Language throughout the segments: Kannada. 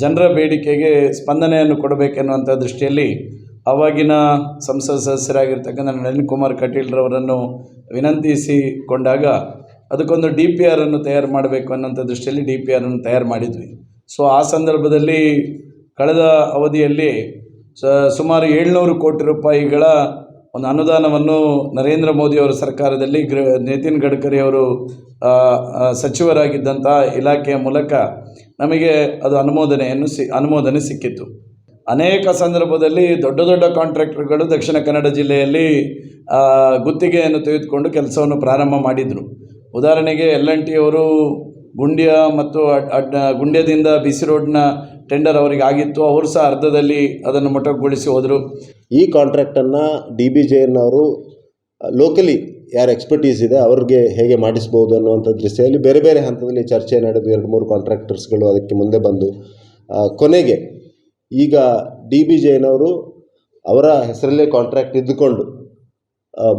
ಜನರ ಬೇಡಿಕೆಗೆ ಸ್ಪಂದನೆಯನ್ನು ಕೊಡಬೇಕೆನ್ನುವಂಥ ದೃಷ್ಟಿಯಲ್ಲಿ ಅವಾಗಿನ ಸಂಸದ ಸದಸ್ಯರಾಗಿರ್ತಕ್ಕಂಥ ನಳಿನ್ ಕುಮಾರ್ ಕಟೀಲ್ರವರನ್ನು ವಿನಂತಿಸಿಕೊಂಡಾಗ ಅದಕ್ಕೊಂದು ಡಿ ಪಿ ಆರನ್ನು ತಯಾರು ಮಾಡಬೇಕು ಅನ್ನೋಂಥ ದೃಷ್ಟಿಯಲ್ಲಿ ಡಿ ಪಿ ಆರನ್ನು ತಯಾರು ಮಾಡಿದ್ವಿ. ಸೊ ಆ ಸಂದರ್ಭದಲ್ಲಿ ಕಳೆದ ಅವಧಿಯಲ್ಲಿ ಸುಮಾರು ಏಳ್ನೂರು ಕೋಟಿ ರೂಪಾಯಿಗಳ ಒಂದು ಅನುದಾನವನ್ನು ನರೇಂದ್ರ ಮೋದಿಯವರ ಸರ್ಕಾರದಲ್ಲಿ ಗೃ ನಿತಿನ್ ಗಡ್ಕರಿ ಅವರು ಆ, ಆ, ಸಚಿವರಾಗಿದ್ದಂಥ ಇಲಾಖೆಯ ಮೂಲಕ ನಮಗೆ ಅದು ಅನುಮೋದನೆಯನ್ನು ಸಿ, ಅನುಮೋದನೆ ಸಿಕ್ಕಿತ್ತು ಅನೇಕ ಸಂದರ್ಭದಲ್ಲಿ ದೊಡ್ಡ ದೊಡ್ಡ ಕಾಂಟ್ರಾಕ್ಟರ್ಗಳು ದಕ್ಷಿಣ ಕನ್ನಡ ಜಿಲ್ಲೆಯಲ್ಲಿ ಗುತ್ತಿಗೆಯನ್ನು ತೆಗೆದುಕೊಂಡು ಕೆಲಸವನ್ನು ಪ್ರಾರಂಭ ಮಾಡಿದರು. ಉದಾಹರಣೆಗೆ ಎಲ್ ಎನ್ ಟಿ ಅವರು ಗುಂಡ್ಯ ಮತ್ತು ಗುಂಡ್ಯದಿಂದ ಬಿ ಸಿ ರೋಡ್ನ ಟೆಂಡರ್ ಅವರಿಗೆ ಆಗಿತ್ತು. ಅವರು ಸಹ ಅರ್ಧದಲ್ಲಿ ಅದನ್ನು ಮೊಟಕುಗೊಳಿಸಿ ಹೋದರು. ಈ ಕಾಂಟ್ರಾಕ್ಟನ್ನು ಡಿ ಬಿ ಅವರು ಲೋಕಲಿ ಯಾರು ಎಕ್ಸ್ಪರ್ಟೀಸ್ ಇದೆ, ಅವ್ರಿಗೆ ಹೇಗೆ ಮಾಡಿಸ್ಬೋದು ಅನ್ನುವಂಥ ದೃಷ್ಟಿಯಲ್ಲಿ ಬೇರೆ ಬೇರೆ ಹಂತದಲ್ಲಿ ಚರ್ಚೆ ನಡೆದು ಎರಡು ಮೂರು ಕಾಂಟ್ರಾಕ್ಟರ್ಸ್ಗಳು ಅದಕ್ಕೆ ಮುಂದೆ ಬಂದು ಕೊನೆಗೆ ಈಗ ಡಿ ಬಿ ಜೈನವರು ಅವರ ಹೆಸರಲ್ಲೇ ಕಾಂಟ್ರಾಕ್ಟ್ ಇದ್ದುಕೊಂಡು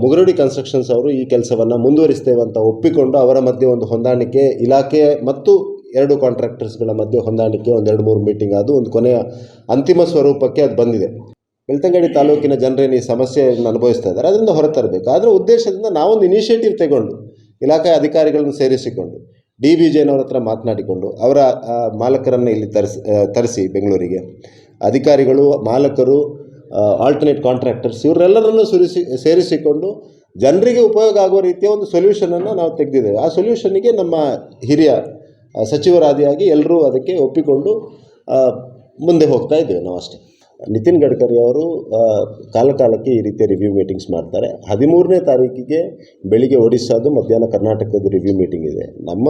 ಮುಗರಡಿ ಕನ್ಸ್ಟ್ರಕ್ಷನ್ಸ್ ಅವರು ಈ ಕೆಲಸವನ್ನು ಮುಂದುವರಿಸ್ತೇವೆ ಅಂತ ಒಪ್ಪಿಕೊಂಡು ಅವರ ಮಧ್ಯೆ ಒಂದು ಹೊಂದಾಣಿಕೆ ಇಲಾಖೆ ಮತ್ತು ಎರಡು ಕಾಂಟ್ರಾಕ್ಟರ್ಸ್ಗಳ ಮಧ್ಯೆ ಹೊಂದಾಣಿಕೆ ಒಂದು ಎರಡು ಮೂರು ಮೀಟಿಂಗ್ ಅದು ಒಂದು ಕೊನೆಯ ಅಂತಿಮ ಸ್ವರೂಪಕ್ಕೆ ಅದು ಬಂದಿದೆ. ಬೆಳ್ತಂಗಡಿ ತಾಲೂಕಿನ ಜನರೇನು ಈ ಸಮಸ್ಯೆಯನ್ನು ಅನುಭವಿಸ್ತಾ ಇದ್ದಾರೆ. ಅದರಿಂದ ಹೊರತರಬೇಕು. ಅದರ ಉದ್ದೇಶದಿಂದ ನಾವೊಂದು ಇನಿಷಿಯೇಟಿವ್ ತಗೊಂಡು, ಇಲಾಖೆ ಅಧಿಕಾರಿಗಳನ್ನು ಸೇರಿಸಿಕೊಂಡು ಡಿ ಬಿ ಜೆನವ್ರ ಹತ್ರ ಮಾತನಾಡಿಕೊಂಡು, ಅವರ ಮಾಲಕರನ್ನು ಇಲ್ಲಿ ತರಿಸಿ ತರಿಸಿ ಬೆಂಗಳೂರಿಗೆ. ಅಧಿಕಾರಿಗಳು, ಮಾಲಕರು ಆಲ್ಟರ್ನೇಟ್ ಕಾಂಟ್ರಾಕ್ಟರ್ಸ್ ಇವರೆಲ್ಲರನ್ನು ಸುರಿಸಿ, ಸೇರಿಸಿಕೊಂಡು ಜನರಿಗೆ ಉಪಯೋಗ ಆಗುವ ರೀತಿಯ ಒಂದು ಸೊಲ್ಯೂಷನನ್ನು ನಾವು ತೆಗೆದಿದ್ದೇವೆ. ಆ ಸೊಲ್ಯೂಷನಿಗೆ ನಮ್ಮ ಹಿರಿಯ ಸಚಿವರಾದಿಯಾಗಿ ಎಲ್ಲರೂ ಅದಕ್ಕೆ ಒಪ್ಪಿಕೊಂಡು ಮುಂದೆ ಹೋಗ್ತಾ ಇದ್ದೇವೆ ನಾವು ಅಷ್ಟೇ ನಿತಿನ್ ಗಡ್ಕರಿ ಅವರು ಕಾಲಕಾಲಕ್ಕೆ ಈ ರೀತಿಯ ರಿವ್ಯೂ ಮೀಟಿಂಗ್ಸ್ ಮಾಡ್ತಾರೆ. ಹದಿಮೂರನೇ ತಾರೀಕಿಗೆ ಬೆಳಿಗ್ಗೆ ಒಡಿಶಾದು ಮಧ್ಯಾಹ್ನ ಕರ್ನಾಟಕದ ರಿವ್ಯೂ ಮೀಟಿಂಗ್ ಇದೆ. ನಮ್ಮ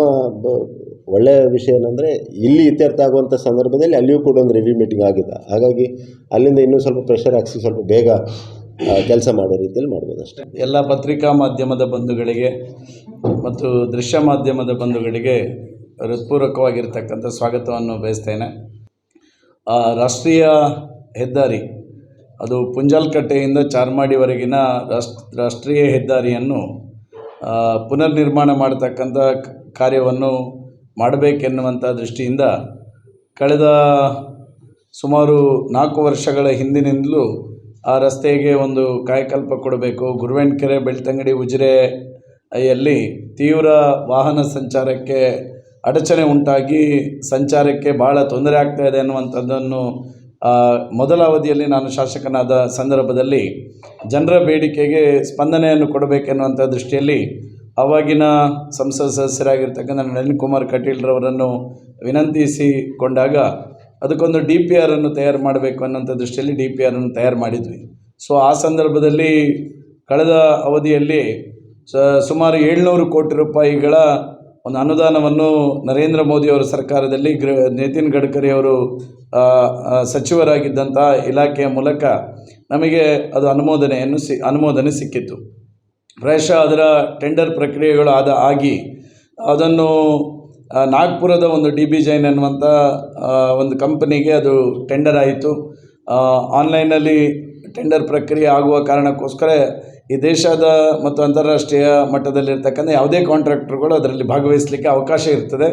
ಒಳ್ಳೆಯ ವಿಷಯ ಏನಂದರೆ, ಇಲ್ಲಿ ಇತ್ಯರ್ಥ ಆಗುವಂಥ ಸಂದರ್ಭದಲ್ಲಿ ಅಲ್ಲಿಯೂ ಕೂಡ ಒಂದು ರಿವ್ಯೂ ಮೀಟಿಂಗ್ ಆಗಿದೆ. ಹಾಗಾಗಿ ಅಲ್ಲಿಂದ ಇನ್ನೂ ಸ್ವಲ್ಪ ಪ್ರೆಷರ್ ಹಾಕಿಸಿ ಸ್ವಲ್ಪ ಬೇಗ ಕೆಲಸ ಮಾಡೋ ರೀತಿಯಲ್ಲಿ ಮಾಡ್ಬೋದು ಅಷ್ಟೇ ಎಲ್ಲ ಪತ್ರಿಕಾ ಮಾಧ್ಯಮದ ಬಂಧುಗಳಿಗೆ ಮತ್ತು ದೃಶ್ಯ ಮಾಧ್ಯಮದ ಬಂಧುಗಳಿಗೆ ಹೃತ್ಪೂರ್ವಕವಾಗಿರ್ತಕ್ಕಂಥ ಸ್ವಾಗತವನ್ನು ಬಯಸ್ತೇನೆ. ರಾಷ್ಟ್ರೀಯ ಹೆದ್ದಾರಿ. ಅದು ಪುಂಜಾಲ್ಕಟ್ಟೆಯಿಂದ ಚಾರ್ಮಾಡಿವರೆಗಿನ ರಾಷ್ಟ್, ರಾಷ್ಟ್ರೀಯ ಹೆದ್ದಾರಿಯನ್ನು ಪುನರ್ ನಿರ್ಮಾಣ ಮಾಡತಕ್ಕಂಥ ಕಾರ್ಯವನ್ನು ಮಾಡಬೇಕೆನ್ನುವಂಥ ದೃಷ್ಟಿಯಿಂದ ಕಳೆದ ಸುಮಾರು ನಾಲ್ಕು ವರ್ಷಗಳ ಹಿಂದಿನಿಂದಲೂ ಆ ರಸ್ತೆಗೆ ಒಂದು ಕಾಯಕಲ್ಪ ಕೊಡಬೇಕು. ಗುರುವೆಂಟ್ಕೆರೆ ಬೆಳ್ತಂಗಡಿ ಉಜಿರೆಯಲ್ಲಿ ತೀವ್ರ ವಾಹನ ಸಂಚಾರಕ್ಕೆ ಅಡಚಣೆ ಉಂಟಾಗಿ ಸಂಚಾರಕ್ಕೆ ಭಾಳ ತೊಂದರೆ ಆಗ್ತಾಯಿದೆ ಅನ್ನುವಂಥದ್ದನ್ನು ಮೊದಲ ಅವಧಿಯಲ್ಲಿ ನಾನು ಶಾಸಕನಾದ ಸಂದರ್ಭದಲ್ಲಿ ಜನರ ಬೇಡಿಕೆಗೆ ಸ್ಪಂದನೆಯನ್ನು ಕೊಡಬೇಕೆನ್ನುವಂಥ ದೃಷ್ಟಿಯಲ್ಲಿ ಅವಾಗಿನ ಸಂಸದ ಸದಸ್ಯರಾಗಿರ್ತಕ್ಕಂಥ ನಳಿನ್ ಕುಮಾರ್ ಕಟೀಲ್ರವರನ್ನು ವಿನಂತಿಸಿಕೊಂಡಾಗ ಅದಕ್ಕೊಂದು ಡಿ ಪಿ ಆರನ್ನು ತಯಾರು ಮಾಡಬೇಕು ಅನ್ನೋಂಥ ದೃಷ್ಟಿಯಲ್ಲಿ ಡಿ ಪಿ ಆರನ್ನು ತಯಾರು ಮಾಡಿದ್ವಿ. ಸೊ, ಆ ಸಂದರ್ಭದಲ್ಲಿ ಕಳೆದ ಅವಧಿಯಲ್ಲಿ ಸುಮಾರು ಏಳ್ನೂರು ಕೋಟಿ ರೂಪಾಯಿಗಳ ಒಂದು ಅನುದಾನವನ್ನು ನರೇಂದ್ರ ಮೋದಿಯವರ ಸರ್ಕಾರದಲ್ಲಿ ಗೃ ನಿತಿನ್ ಗಡ್ಕರಿ ಅವರು ಆ, ಆ, ಸಚಿವರಾಗಿದ್ದಂಥ ಇಲಾಖೆಯ ಮೂಲಕ ನಮಗೆ ಅದು ಅನುಮೋದನೆಯನ್ನು ಸಿ ಅನುಮೋದನೆ ಸಿಕ್ಕಿತ್ತು. ಪ್ರಾಯಶಃ ಅದರ ಟೆಂಡರ್ ಪ್ರಕ್ರಿಯೆಗಳು ಆದ ಆಗಿ ಅದನ್ನು ನಾಗ್ಪುರದ ಒಂದು ಡಿ ಬಿ ಜೈನ್ ಅನ್ನುವಂಥ ಒಂದು ಕಂಪನಿಗೆ ಅದು ಟೆಂಡರ್ ಆಯಿತು. ಆನ್ಲೈನಲ್ಲಿ ಟೆಂಡರ್ ಪ್ರಕ್ರಿಯೆ ಆಗುವ ಕಾರಣಕ್ಕೋಸ್ಕರ ಈ ದೇಶದ ಮತ್ತು ಅಂತಾರಾಷ್ಟ್ರೀಯ ಮಟ್ಟದಲ್ಲಿರ್ತಕ್ಕಂಥ ಯಾವುದೇ ಕಾಂಟ್ರಾಕ್ಟ್ರುಗಳು ಅದರಲ್ಲಿ ಭಾಗವಹಿಸಲಿಕ್ಕೆ ಅವಕಾಶ ಇರ್ತದೆ.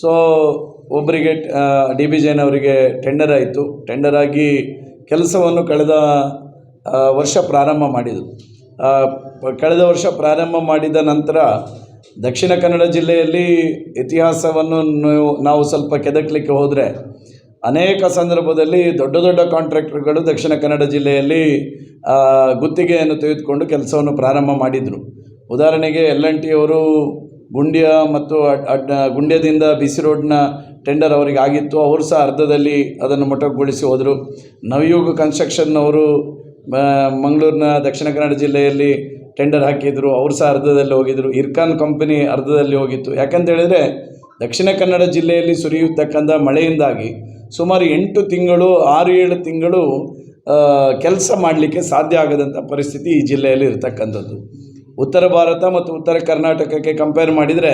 ಸೊ ಒಬ್ಬರಿಗೆ ಡಿ ಬಿ ಜೈನ್ ಅವರಿಗೆ ಟೆಂಡರ್ ಆಯಿತು. ಟೆಂಡರ್ ಆಗಿ ಕೆಲಸವನ್ನು ಕಳೆದ ವರ್ಷ ಪ್ರಾರಂಭ ಮಾಡಿದರು ಕಳೆದ ವರ್ಷ ಪ್ರಾರಂಭ ಮಾಡಿದ ನಂತರ ದಕ್ಷಿಣ ಕನ್ನಡ ಜಿಲ್ಲೆಯಲ್ಲಿ ಇತಿಹಾಸವನ್ನು ನಾವು ಸ್ವಲ್ಪ ಕೆದಕಲಿಕ್ಕೆ ಹೋದರೆ ಅನೇಕ ಸಂದರ್ಭದಲ್ಲಿ ದೊಡ್ಡ ದೊಡ್ಡ ಕಾಂಟ್ರಾಕ್ಟರ್ಗಳು ದಕ್ಷಿಣ ಕನ್ನಡ ಜಿಲ್ಲೆಯಲ್ಲಿ ಗುತ್ತಿಗೆಯನ್ನು ತೆಗೆದುಕೊಂಡು ಕೆಲಸವನ್ನು ಪ್ರಾರಂಭ ಮಾಡಿದರು. ಉದಾಹರಣೆಗೆ ಎಲ್ ಎನ್ ಟಿ ಅವರು ಗುಂಡ್ಯ ಮತ್ತು ಗುಂಡ್ಯದಿಂದ ಬಿ ಸಿ ರೋಡ್ನ ಟೆಂಡರ್ ಅವರಿಗೆ ಆಗಿತ್ತು. ಅವರು ಸಹ ಅರ್ಧದಲ್ಲಿ ಅದನ್ನು ಮೊಟಕುಗೊಳಿಸಿ ಹೋದರು. ನವಯುಗ ಕನ್ಸ್ಟ್ರಕ್ಷನ್ ಅವರು ಮಂಗಳೂರಿನ ದಕ್ಷಿಣ ಕನ್ನಡ ಜಿಲ್ಲೆಯಲ್ಲಿ ಟೆಂಡರ್ ಹಾಕಿದರು. ಅವರು ಸಹ ಅರ್ಧದಲ್ಲಿ ಹೋಗಿದ್ದರು ಇರ್ಕಾನ್ ಕಂಪನಿ ಅರ್ಧದಲ್ಲಿ ಹೋಗಿತ್ತು. ಯಾಕಂತ ಹೇಳಿದರೆ ದಕ್ಷಿಣ ಕನ್ನಡ ಜಿಲ್ಲೆಯಲ್ಲಿ ಸುರಿಯತಕ್ಕಂಥ ಮಳೆಯಿಂದಾಗಿ ಸುಮಾರು ಎಂಟು ತಿಂಗಳು, ಆರು, ಏಳು ತಿಂಗಳು ಕೆಲಸ ಮಾಡಲಿಕ್ಕೆ ಸಾಧ್ಯ ಆಗದಂಥ ಪರಿಸ್ಥಿತಿ ಈ ಜಿಲ್ಲೆಯಲ್ಲಿ ಇರತಕ್ಕಂಥದ್ದು. ಉತ್ತರ ಭಾರತ ಮತ್ತು ಉತ್ತರ ಕರ್ನಾಟಕಕ್ಕೆ ಕಂಪೇರ್ ಮಾಡಿದರೆ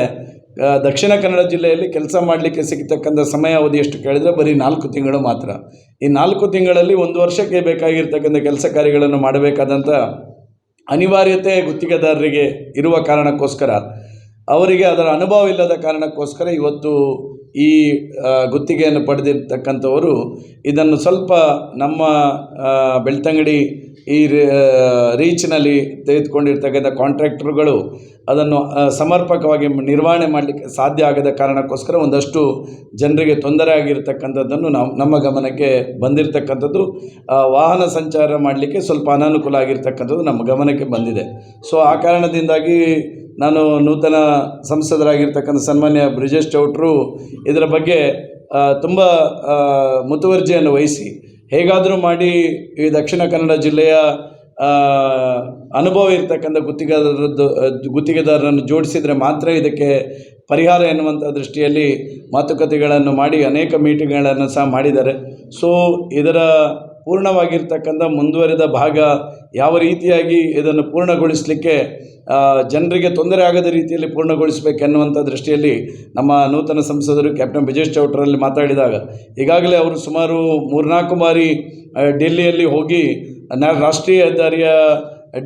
ದಕ್ಷಿಣ ಕನ್ನಡ ಜಿಲ್ಲೆಯಲ್ಲಿ ಕೆಲಸ ಮಾಡಲಿಕ್ಕೆ ಸಿಗ್ತಕ್ಕಂಥ ಸಮಯಾವಧಿ ಎಷ್ಟು ಕೇಳಿದರೆ ಬರೀ ನಾಲ್ಕು ತಿಂಗಳು ಮಾತ್ರ. ಈ ನಾಲ್ಕು ತಿಂಗಳಲ್ಲಿ ಒಂದು ವರ್ಷಕ್ಕೆ ಬೇಕಾಗಿರ್ತಕ್ಕಂಥ ಕೆಲಸ ಕಾರ್ಯಗಳನ್ನು ಮಾಡಬೇಕಾದಂಥ ಅನಿವಾರ್ಯತೆ ಗುತ್ತಿಗೆದಾರರಿಗೆ ಇರುವ ಕಾರಣಕ್ಕೋಸ್ಕರ ಅವರಿಗೆ ಅದರ ಅನುಭವ ಇಲ್ಲದ ಕಾರಣಕ್ಕೋಸ್ಕರ ಇವತ್ತು ಈ ಗುತ್ತಿಗೆಯನ್ನು ಪಡೆದಿರ್ತಕ್ಕಂಥವರು ಇದನ್ನು ಸ್ವಲ್ಪ ನಮ್ಮ ಬೆಳ್ತಂಗಡಿ ಈ ರೀಚ್ನಲ್ಲಿ ತೆಗೆದುಕೊಂಡಿರ್ತಕ್ಕಂಥ ಕಾಂಟ್ರಾಕ್ಟ್ರುಗಳು ಅದನ್ನು ಸಮರ್ಪಕವಾಗಿ ನಿರ್ವಹಣೆ ಮಾಡಲಿಕ್ಕೆ ಸಾಧ್ಯ ಆಗದ ಕಾರಣಕ್ಕೋಸ್ಕರ ಒಂದಷ್ಟು ಜನರಿಗೆ ತೊಂದರೆ ಆಗಿರ್ತಕ್ಕಂಥದ್ದನ್ನು ನಾವು, ನಮ್ಮ ಗಮನಕ್ಕೆ ಬಂದಿರತಕ್ಕಂಥದ್ದು. ವಾಹನ ಸಂಚಾರ ಮಾಡಲಿಕ್ಕೆ ಸ್ವಲ್ಪ ಅನಾನುಕೂಲ ಆಗಿರ್ತಕ್ಕಂಥದ್ದು ನಮ್ಮ ಗಮನಕ್ಕೆ ಬಂದಿದೆ. ಸೊ, ಆ ಕಾರಣದಿಂದಾಗಿ ನಾನು ನೂತನ ಸಂಸದರಾಗಿರ್ತಕ್ಕಂಥ ಸನ್ಮಾನ್ಯ ಬ್ರಿಜೇಶ್ ಚೌಟ್ರು ಇದರ ಬಗ್ಗೆ ತುಂಬ ಮುತುವರ್ಜಿಯನ್ನು ವಹಿಸಿ, ಹೇಗಾದರೂ ಮಾಡಿ ಈ ದಕ್ಷಿಣ ಕನ್ನಡ ಜಿಲ್ಲೆಯ ಅನುಭವ ಇರ್ತಕ್ಕಂಥ ಗುತ್ತಿಗೆದಾರರದ್ದು, ಗುತ್ತಿಗೆದಾರರನ್ನು ಜೋಡಿಸಿದರೆ ಮಾತ್ರ ಇದಕ್ಕೆ ಪರಿಹಾರ ಎನ್ನುವಂಥ ದೃಷ್ಟಿಯಲ್ಲಿ ಮಾತುಕತೆಗಳನ್ನು ಮಾಡಿ ಅನೇಕ ಮೀಟಿಂಗ್ಗಳನ್ನು ಸಹ ಮಾಡಿದ್ದಾರೆ. ಸೊ, ಇದರ ಪೂರ್ಣವಾಗಿರ್ತಕ್ಕಂಥ ಮುಂದುವರಿದ ಭಾಗ ಯಾವ ರೀತಿಯಾಗಿ ಇದನ್ನು ಪೂರ್ಣಗೊಳಿಸಲಿಕ್ಕೆ ಜನರಿಗೆ ತೊಂದರೆ ಆಗದ ರೀತಿಯಲ್ಲಿ ಪೂರ್ಣಗೊಳಿಸಬೇಕೆನ್ನುವಂಥ ದೃಷ್ಟಿಯಲ್ಲಿ ನಮ್ಮ ನೂತನ ಸಂಸದರು ಕ್ಯಾಪ್ಟನ್ ಬ್ರಿಜೇಶ್ ಚೌಟ್ರಲ್ಲಿ ಮಾತಾಡಿದಾಗ, ಈಗಾಗಲೇ ಅವರು ಸುಮಾರು ಮೂರ್ನಾಲ್ಕು ಬಾರಿ ಡೆಲ್ಲಿಯಲ್ಲಿ ಹೋಗಿ, ನ, ರಾಷ್ಟ್ರೀಯ ಹೆದ್ದಾರಿಯ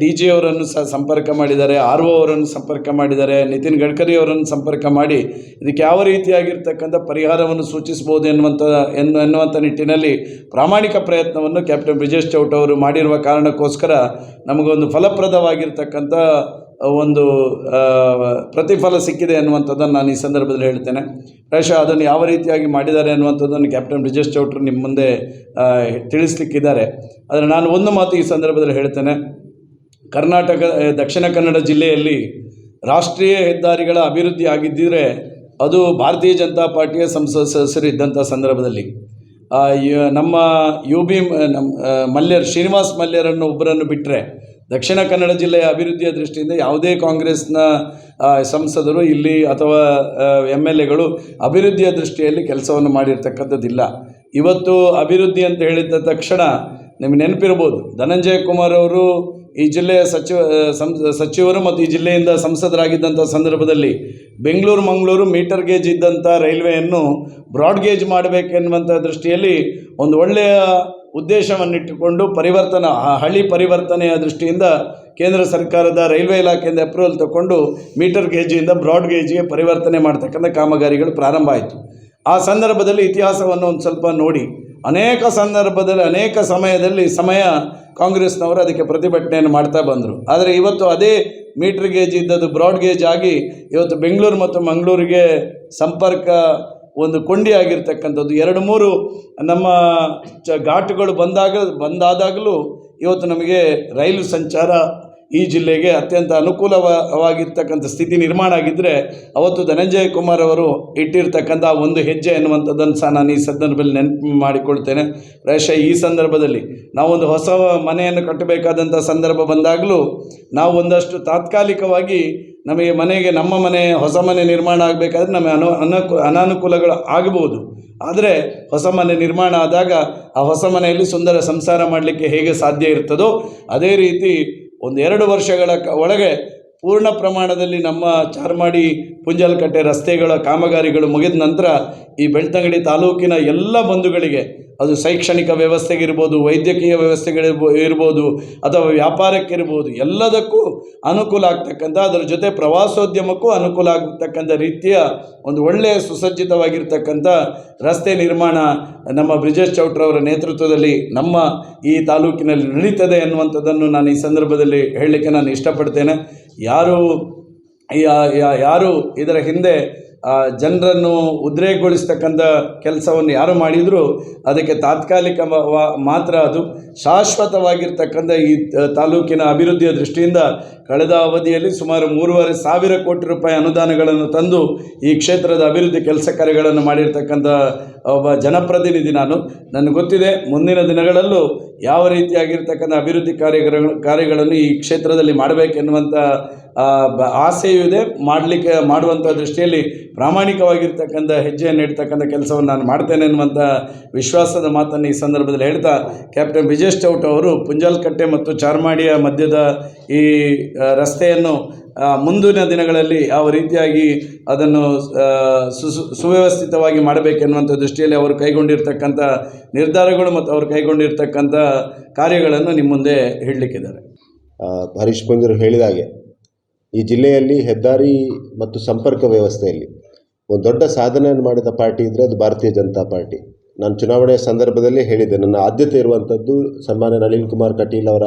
ಡಿ ಜಿ ಅವರನ್ನು ಸಹ ಸಂಪರ್ಕ ಮಾಡಿದ್ದಾರೆ, ಆರ್ ಒ ಅವರನ್ನು ಸಂಪರ್ಕ ಮಾಡಿದ್ದಾರೆ, ನಿತಿನ್ ಗಡ್ಕರಿ ಅವರನ್ನು ಸಂಪರ್ಕ ಮಾಡಿ ಇದಕ್ಕೆ ಯಾವ ರೀತಿಯಾಗಿರ್ತಕ್ಕಂಥ ಪರಿಹಾರವನ್ನು ಸೂಚಿಸಬಹುದು ಎನ್ನುವಂಥ, ಎನ್ನು, ಎನ್ನುವಂಥ ನಿಟ್ಟಿನಲ್ಲಿ ಪ್ರಾಮಾಣಿಕ ಪ್ರಯತ್ನವನ್ನು ಕ್ಯಾಪ್ಟನ್ ಬ್ರಿಜೇಶ್ ಚೌಟ್ ಅವರು ಮಾಡಿರುವ ಕಾರಣಕ್ಕೋಸ್ಕರ ನಮಗೊಂದು ಫಲಪ್ರದವಾಗಿರ್ತಕ್ಕಂಥ ಒಂದು ಪ್ರತಿಫಲ ಸಿಕ್ಕಿದೆ ಅನ್ನುವಂಥದ್ದನ್ನು ನಾನು ಈ ಸಂದರ್ಭದಲ್ಲಿ ಹೇಳ್ತೇನೆ. ಪ್ರಾಯಶಃ ಅದನ್ನು ಯಾವ ರೀತಿಯಾಗಿ ಮಾಡಿದ್ದಾರೆ ಅನ್ನುವಂಥದ್ದನ್ನು ಕ್ಯಾಪ್ಟನ್ ಬ್ರಿಜೇಶ್ ಚೌಟ್ರು ನಿಮ್ಮ ಮುಂದೆ ತಿಳಿಸ್ಲಿಕ್ಕಿದ್ದಾರೆ. ಆದರೆ ನಾನು ಒಂದು ಮಾತು ಈ ಸಂದರ್ಭದಲ್ಲಿ ಹೇಳ್ತೇನೆ. ಕರ್ನಾಟಕ ದಕ್ಷಿಣ ಕನ್ನಡ ಜಿಲ್ಲೆಯಲ್ಲಿ ರಾಷ್ಟ್ರೀಯ ಹೆದ್ದಾರಿಗಳ ಅಭಿವೃದ್ಧಿ ಆಗಿದ್ದರೆ ಅದು ಭಾರತೀಯ ಜನತಾ ಪಾರ್ಟಿಯ ಸಂಸದ ಸದಸ್ಯರು ಇದ್ದಂಥ ಸಂದರ್ಭದಲ್ಲಿ. ನಮ್ಮ ಯು ಬಿ ಮಲ್ಯರ್, ಶ್ರೀನಿವಾಸ್ ಮಲ್ಯರನ್ನು ಒಬ್ಬರನ್ನು ಬಿಟ್ಟರೆ ದಕ್ಷಿಣ ಕನ್ನಡ ಜಿಲ್ಲೆಯ ಅಭಿವೃದ್ಧಿಯ ದೃಷ್ಟಿಯಿಂದ ಯಾವುದೇ ಕಾಂಗ್ರೆಸ್ನ ಸಂಸದರು ಇಲ್ಲಿ ಅಥವಾ ಎಂ ಎಲ್ ಎಗಳು ಅಭಿವೃದ್ಧಿಯ ದೃಷ್ಟಿಯಲ್ಲಿ ಕೆಲಸವನ್ನು ಮಾಡಿರ್ತಕ್ಕಂಥದ್ದಿಲ್ಲ. ಇವತ್ತು ಅಭಿವೃದ್ಧಿ ಅಂತ ಹೇಳಿದ ತಕ್ಷಣ ನಿಮಗೆ ನೆನಪಿರ್ಬೋದು. ಧನಂಜಯ ಕುಮಾರ್ ಅವರು ಈ ಜಿಲ್ಲೆಯ ಸಚಿವ ಸಂ, ಸಚಿವರು ಮತ್ತು ಈ ಜಿಲ್ಲೆಯಿಂದ ಸಂಸದರಾಗಿದ್ದಂಥ ಸಂದರ್ಭದಲ್ಲಿ ಬೆಂಗಳೂರು, ಮಂಗಳೂರು ಮೀಟರ್ ಗೇಜ್ ಇದ್ದಂಥ ರೈಲ್ವೆಯನ್ನು ಬ್ರಾಡ್ ಗೇಜ್ ಮಾಡಬೇಕೆನ್ನುವಂಥ ದೃಷ್ಟಿಯಲ್ಲಿ ಒಂದು ಒಳ್ಳೆಯ ಉದ್ದೇಶವನ್ನಿಟ್ಟುಕೊಂಡು ಪರಿವರ್ತನಾ, ಆ ಹಳ್ಳಿ ಪರಿವರ್ತನೆಯ ದೃಷ್ಟಿಯಿಂದ ಕೇಂದ್ರ ಸರ್ಕಾರದ ರೈಲ್ವೆ ಇಲಾಖೆಯಿಂದ ಅಪ್ರೂವಲ್ ತಗೊಂಡು ಮೀಟರ್ ಗೇಜಿಯಿಂದ ಬ್ರಾಡ್ ಗೇಜ್ಗೆ ಪರಿವರ್ತನೆ ಮಾಡ್ತಕ್ಕಂಥ ಕಾಮಗಾರಿಗಳು ಪ್ರಾರಂಭ ಆಯಿತು. ಆ ಸಂದರ್ಭದಲ್ಲಿ ಇತಿಹಾಸವನ್ನು ಒಂದು ಸ್ವಲ್ಪ ನೋಡಿ. ಅನೇಕ ಸಂದರ್ಭದಲ್ಲಿ, ಅನೇಕ ಸಮಯದಲ್ಲಿ ಸಮಯ ಕಾಂಗ್ರೆಸ್ನವರು ಅದಕ್ಕೆ ಪ್ರತಿಭಟನೆಯನ್ನು ಮಾಡ್ತಾ ಬಂದರು. ಆದರೆ ಇವತ್ತು ಅದೇ ಮೀಟರ್ ಗೇಜ್ ಇದ್ದದ್ದು ಬ್ರಾಡ್ ಗೇಜ್ ಆಗಿ ಇವತ್ತು ಬೆಂಗಳೂರು ಮತ್ತು ಮಂಗಳೂರಿಗೆ ಸಂಪರ್ಕ ಒಂದು ಕೊಂಡಿ ಆಗಿರ್ತಕ್ಕಂಥದ್ದು ಎರಡು, ಮೂರು ನಮ್ಮ ಚ ಘಾಟುಗಳು ಬಂದಾಗ, ಬಂದಾದಾಗಲೂ ಇವತ್ತು ನಮಗೆ ರೈಲು ಸಂಚಾರ ಈ ಜಿಲ್ಲೆಗೆ ಅತ್ಯಂತ ಅನುಕೂಲವಾಗಿರ್ತಕ್ಕಂಥ ಸ್ಥಿತಿ ನಿರ್ಮಾಣ ಆಗಿದ್ದರೆ ಅವತ್ತು ಧನಂಜಯ ಕುಮಾರ್ ಅವರು ಇಟ್ಟಿರ್ತಕ್ಕಂಥ ಒಂದು ಹೆಜ್ಜೆ ಎನ್ನುವಂಥದ್ದನ್ನು ಸಹ ನಾನು ಈ ಸಂದರ್ಭದಲ್ಲಿ ನೆನಪು ಮಾಡಿಕೊಳ್ತೇನೆ. ಪ್ರಾಯಶಃ ಈ ಸಂದರ್ಭದಲ್ಲಿ ನಾವೊಂದು ಹೊಸ ಮನೆಯನ್ನು ಕಟ್ಟಬೇಕಾದಂಥ ಸಂದರ್ಭ ಬಂದಾಗಲೂ ನಾವು ಒಂದಷ್ಟು ತಾತ್ಕಾಲಿಕವಾಗಿ ನಮಗೆ ಮನೆಗೆ ನಮ್ಮ ಮನೆ, ಹೊಸ ಮನೆ ನಿರ್ಮಾಣ ಆಗಬೇಕಾದ್ರೆ ನಮಗೆ ಅನು ಅನಕು ಅನಾನುಕೂಲಗಳು ಆಗಬಹುದು. ಆದರೆ ಹೊಸ ಮನೆ ನಿರ್ಮಾಣ ಆದಾಗ ಆ ಹೊಸ ಮನೆಯಲ್ಲಿ ಸುಂದರ ಸಂಸಾರ ಮಾಡಲಿಕ್ಕೆ ಹೇಗೆ ಸಾಧ್ಯ ಇರ್ತದೋ, ಅದೇ ರೀತಿ ಒಂದು ಎರಡು ವರ್ಷಗಳ ಒಳಗೆ ಪೂರ್ಣ ಪ್ರಮಾಣದಲ್ಲಿ ನಮ್ಮ ಚಾರ್ಮಾಡಿ ಪುಂಜಲ್ಕಟ್ಟೆ ರಸ್ತೆಗಳ ಕಾಮಗಾರಿಗಳು ಮುಗಿದ ನಂತರ ಈ ಬೆಳ್ತಂಗಡಿ ತಾಲೂಕಿನ ಎಲ್ಲ ಬಂಧುಗಳಿಗೆ ಅದು ಶೈಕ್ಷಣಿಕ ವ್ಯವಸ್ಥೆಗಿರ್ಬೋದು ವೈದ್ಯಕೀಯ ವ್ಯವಸ್ಥೆಗಳಿರ್ಬೋ ಇರ್ಬೋದು ಅಥವಾ ವ್ಯಾಪಾರಕ್ಕಿರ್ಬೋದು ಎಲ್ಲದಕ್ಕೂ ಅನುಕೂಲ ಆಗ್ತಕ್ಕಂಥ, ಅದರ ಜೊತೆ ಪ್ರವಾಸೋದ್ಯಮಕ್ಕೂ ಅನುಕೂಲ ಆಗ್ತಕ್ಕಂಥ ರೀತಿಯ ಒಂದು ಒಳ್ಳೆಯ ಸುಸಜ್ಜಿತವಾಗಿರ್ತಕ್ಕಂಥ ರಸ್ತೆ ನಿರ್ಮಾಣ ನಮ್ಮ ಬ್ರಿಜೇಶ್ ಚೌಟ್ರವರ ನೇತೃತ್ವದಲ್ಲಿ ನಮ್ಮ ಈ ತಾಲೂಕಿನಲ್ಲಿ ನಡೀತದೆ ಎನ್ನುವಂಥದ್ದನ್ನು ನಾನು ಈ ಸಂದರ್ಭದಲ್ಲಿ ಹೇಳಲಿಕ್ಕೆ ನಾನು ಇಷ್ಟಪಡ್ತೇನೆ. ಯಾರು ಯಾರು ಇದರ ಹಿಂದೆ ಜನರನ್ನು ಉದ್ರೇಕಗೊಳಿಸ್ತಕ್ಕಂಥ ಕೆಲಸವನ್ನು ಯಾರು ಮಾಡಿದರೂ, ಅದಕ್ಕೆ ತಾತ್ಕಾಲಿಕ ಮಾತ್ರ ಅದು ಶಾಶ್ವತವಾಗಿರ್ತಕ್ಕಂಥ ಈ ತಾಲೂಕಿನ ಅಭಿವೃದ್ಧಿಯ ದೃಷ್ಟಿಯಿಂದ ಕಳೆದ ಅವಧಿಯಲ್ಲಿ ಸುಮಾರು ಮೂರುವರೆ ಸಾವಿರ ಕೋಟಿ ರೂಪಾಯಿ ಅನುದಾನಗಳನ್ನು ತಂದು ಈ ಕ್ಷೇತ್ರದ ಅಭಿವೃದ್ಧಿ ಕೆಲಸ ಕಾರ್ಯಗಳನ್ನು ಮಾಡಿರ್ತಕ್ಕಂಥ ಒಬ್ಬ ಜನಪ್ರತಿನಿಧಿ ನಾನು. ನನಗೆ ಗೊತ್ತಿದೆ, ಮುಂದಿನ ದಿನಗಳಲ್ಲೂ ಯಾವ ರೀತಿಯಾಗಿರ್ತಕ್ಕಂಥ ಅಭಿವೃದ್ಧಿ ಕಾರ್ಯಗಳ ಕಾರ್ಯಗಳನ್ನು ಈ ಕ್ಷೇತ್ರದಲ್ಲಿ ಮಾಡಬೇಕೆನ್ನುವಂಥ ಆಸೆಯೂ ಇದೆ. ಮಾಡಲಿಕ್ಕೆ ಮಾಡುವಂಥ ದೃಷ್ಟಿಯಲ್ಲಿ ಪ್ರಾಮಾಣಿಕವಾಗಿರ್ತಕ್ಕಂಥ ಹೆಜ್ಜೆಯನ್ನು ಇಡ್ತಕ್ಕಂಥ ಕೆಲಸವನ್ನು ನಾನು ಮಾಡ್ತೇನೆ ಎನ್ನುವಂಥ ವಿಶ್ವಾಸದ ಮಾತನ್ನು ಈ ಸಂದರ್ಭದಲ್ಲಿ ಹೇಳ್ತಾ ಕ್ಯಾಪ್ಟನ್ ವಿಜಯ್ ಚೌಟ್ ಅವರು ಪುಂಜಾಲ್ಕಟ್ಟೆ ಮತ್ತು ಚಾರ್ಮಾಡಿಯ ಮಧ್ಯದ ಈ ರಸ್ತೆಯನ್ನು ಮುಂದಿನ ದಿನಗಳಲ್ಲಿ ಯಾವ ರೀತಿಯಾಗಿ ಅದನ್ನು ಸುವ್ಯವಸ್ಥಿತವಾಗಿ ಮಾಡಬೇಕೆನ್ನುವಂಥ ದೃಷ್ಟಿಯಲ್ಲಿ ಅವರು ಕೈಗೊಂಡಿರ್ತಕ್ಕಂಥ ನಿರ್ಧಾರಗಳು ಮತ್ತು ಅವರು ಕೈಗೊಂಡಿರ್ತಕ್ಕಂಥ ಕಾರ್ಯಗಳನ್ನು ನಿಮ್ಮ ಮುಂದೆ ಹೇಳಲಿಕ್ಕಿದ್ದಾರೆ. ಹರೀಶ್ ಪಂಜರು ಹೇಳಿದ ಹಾಗೆ ಈ ಜಿಲ್ಲೆಯಲ್ಲಿ ಹೆದ್ದಾರಿ ಮತ್ತು ಸಂಪರ್ಕ ವ್ಯವಸ್ಥೆಯಲ್ಲಿ ಒಂದು ದೊಡ್ಡ ಸಾಧನೆಯನ್ನು ಮಾಡಿದ ಪಾರ್ಟಿ ಇದ್ದರೆ ಅದು ಭಾರತೀಯ ಜನತಾ ಪಾರ್ಟಿ. ನಾನು ಚುನಾವಣೆಯ ಸಂದರ್ಭದಲ್ಲಿ ಹೇಳಿದೆ ನನ್ನ ಆದ್ಯತೆ ಇರುವಂಥದ್ದು ಸನ್ಮಾನ್ಯ ನಳಿನ್ ಕುಮಾರ್ ಕಟೀಲ್ ಅವರ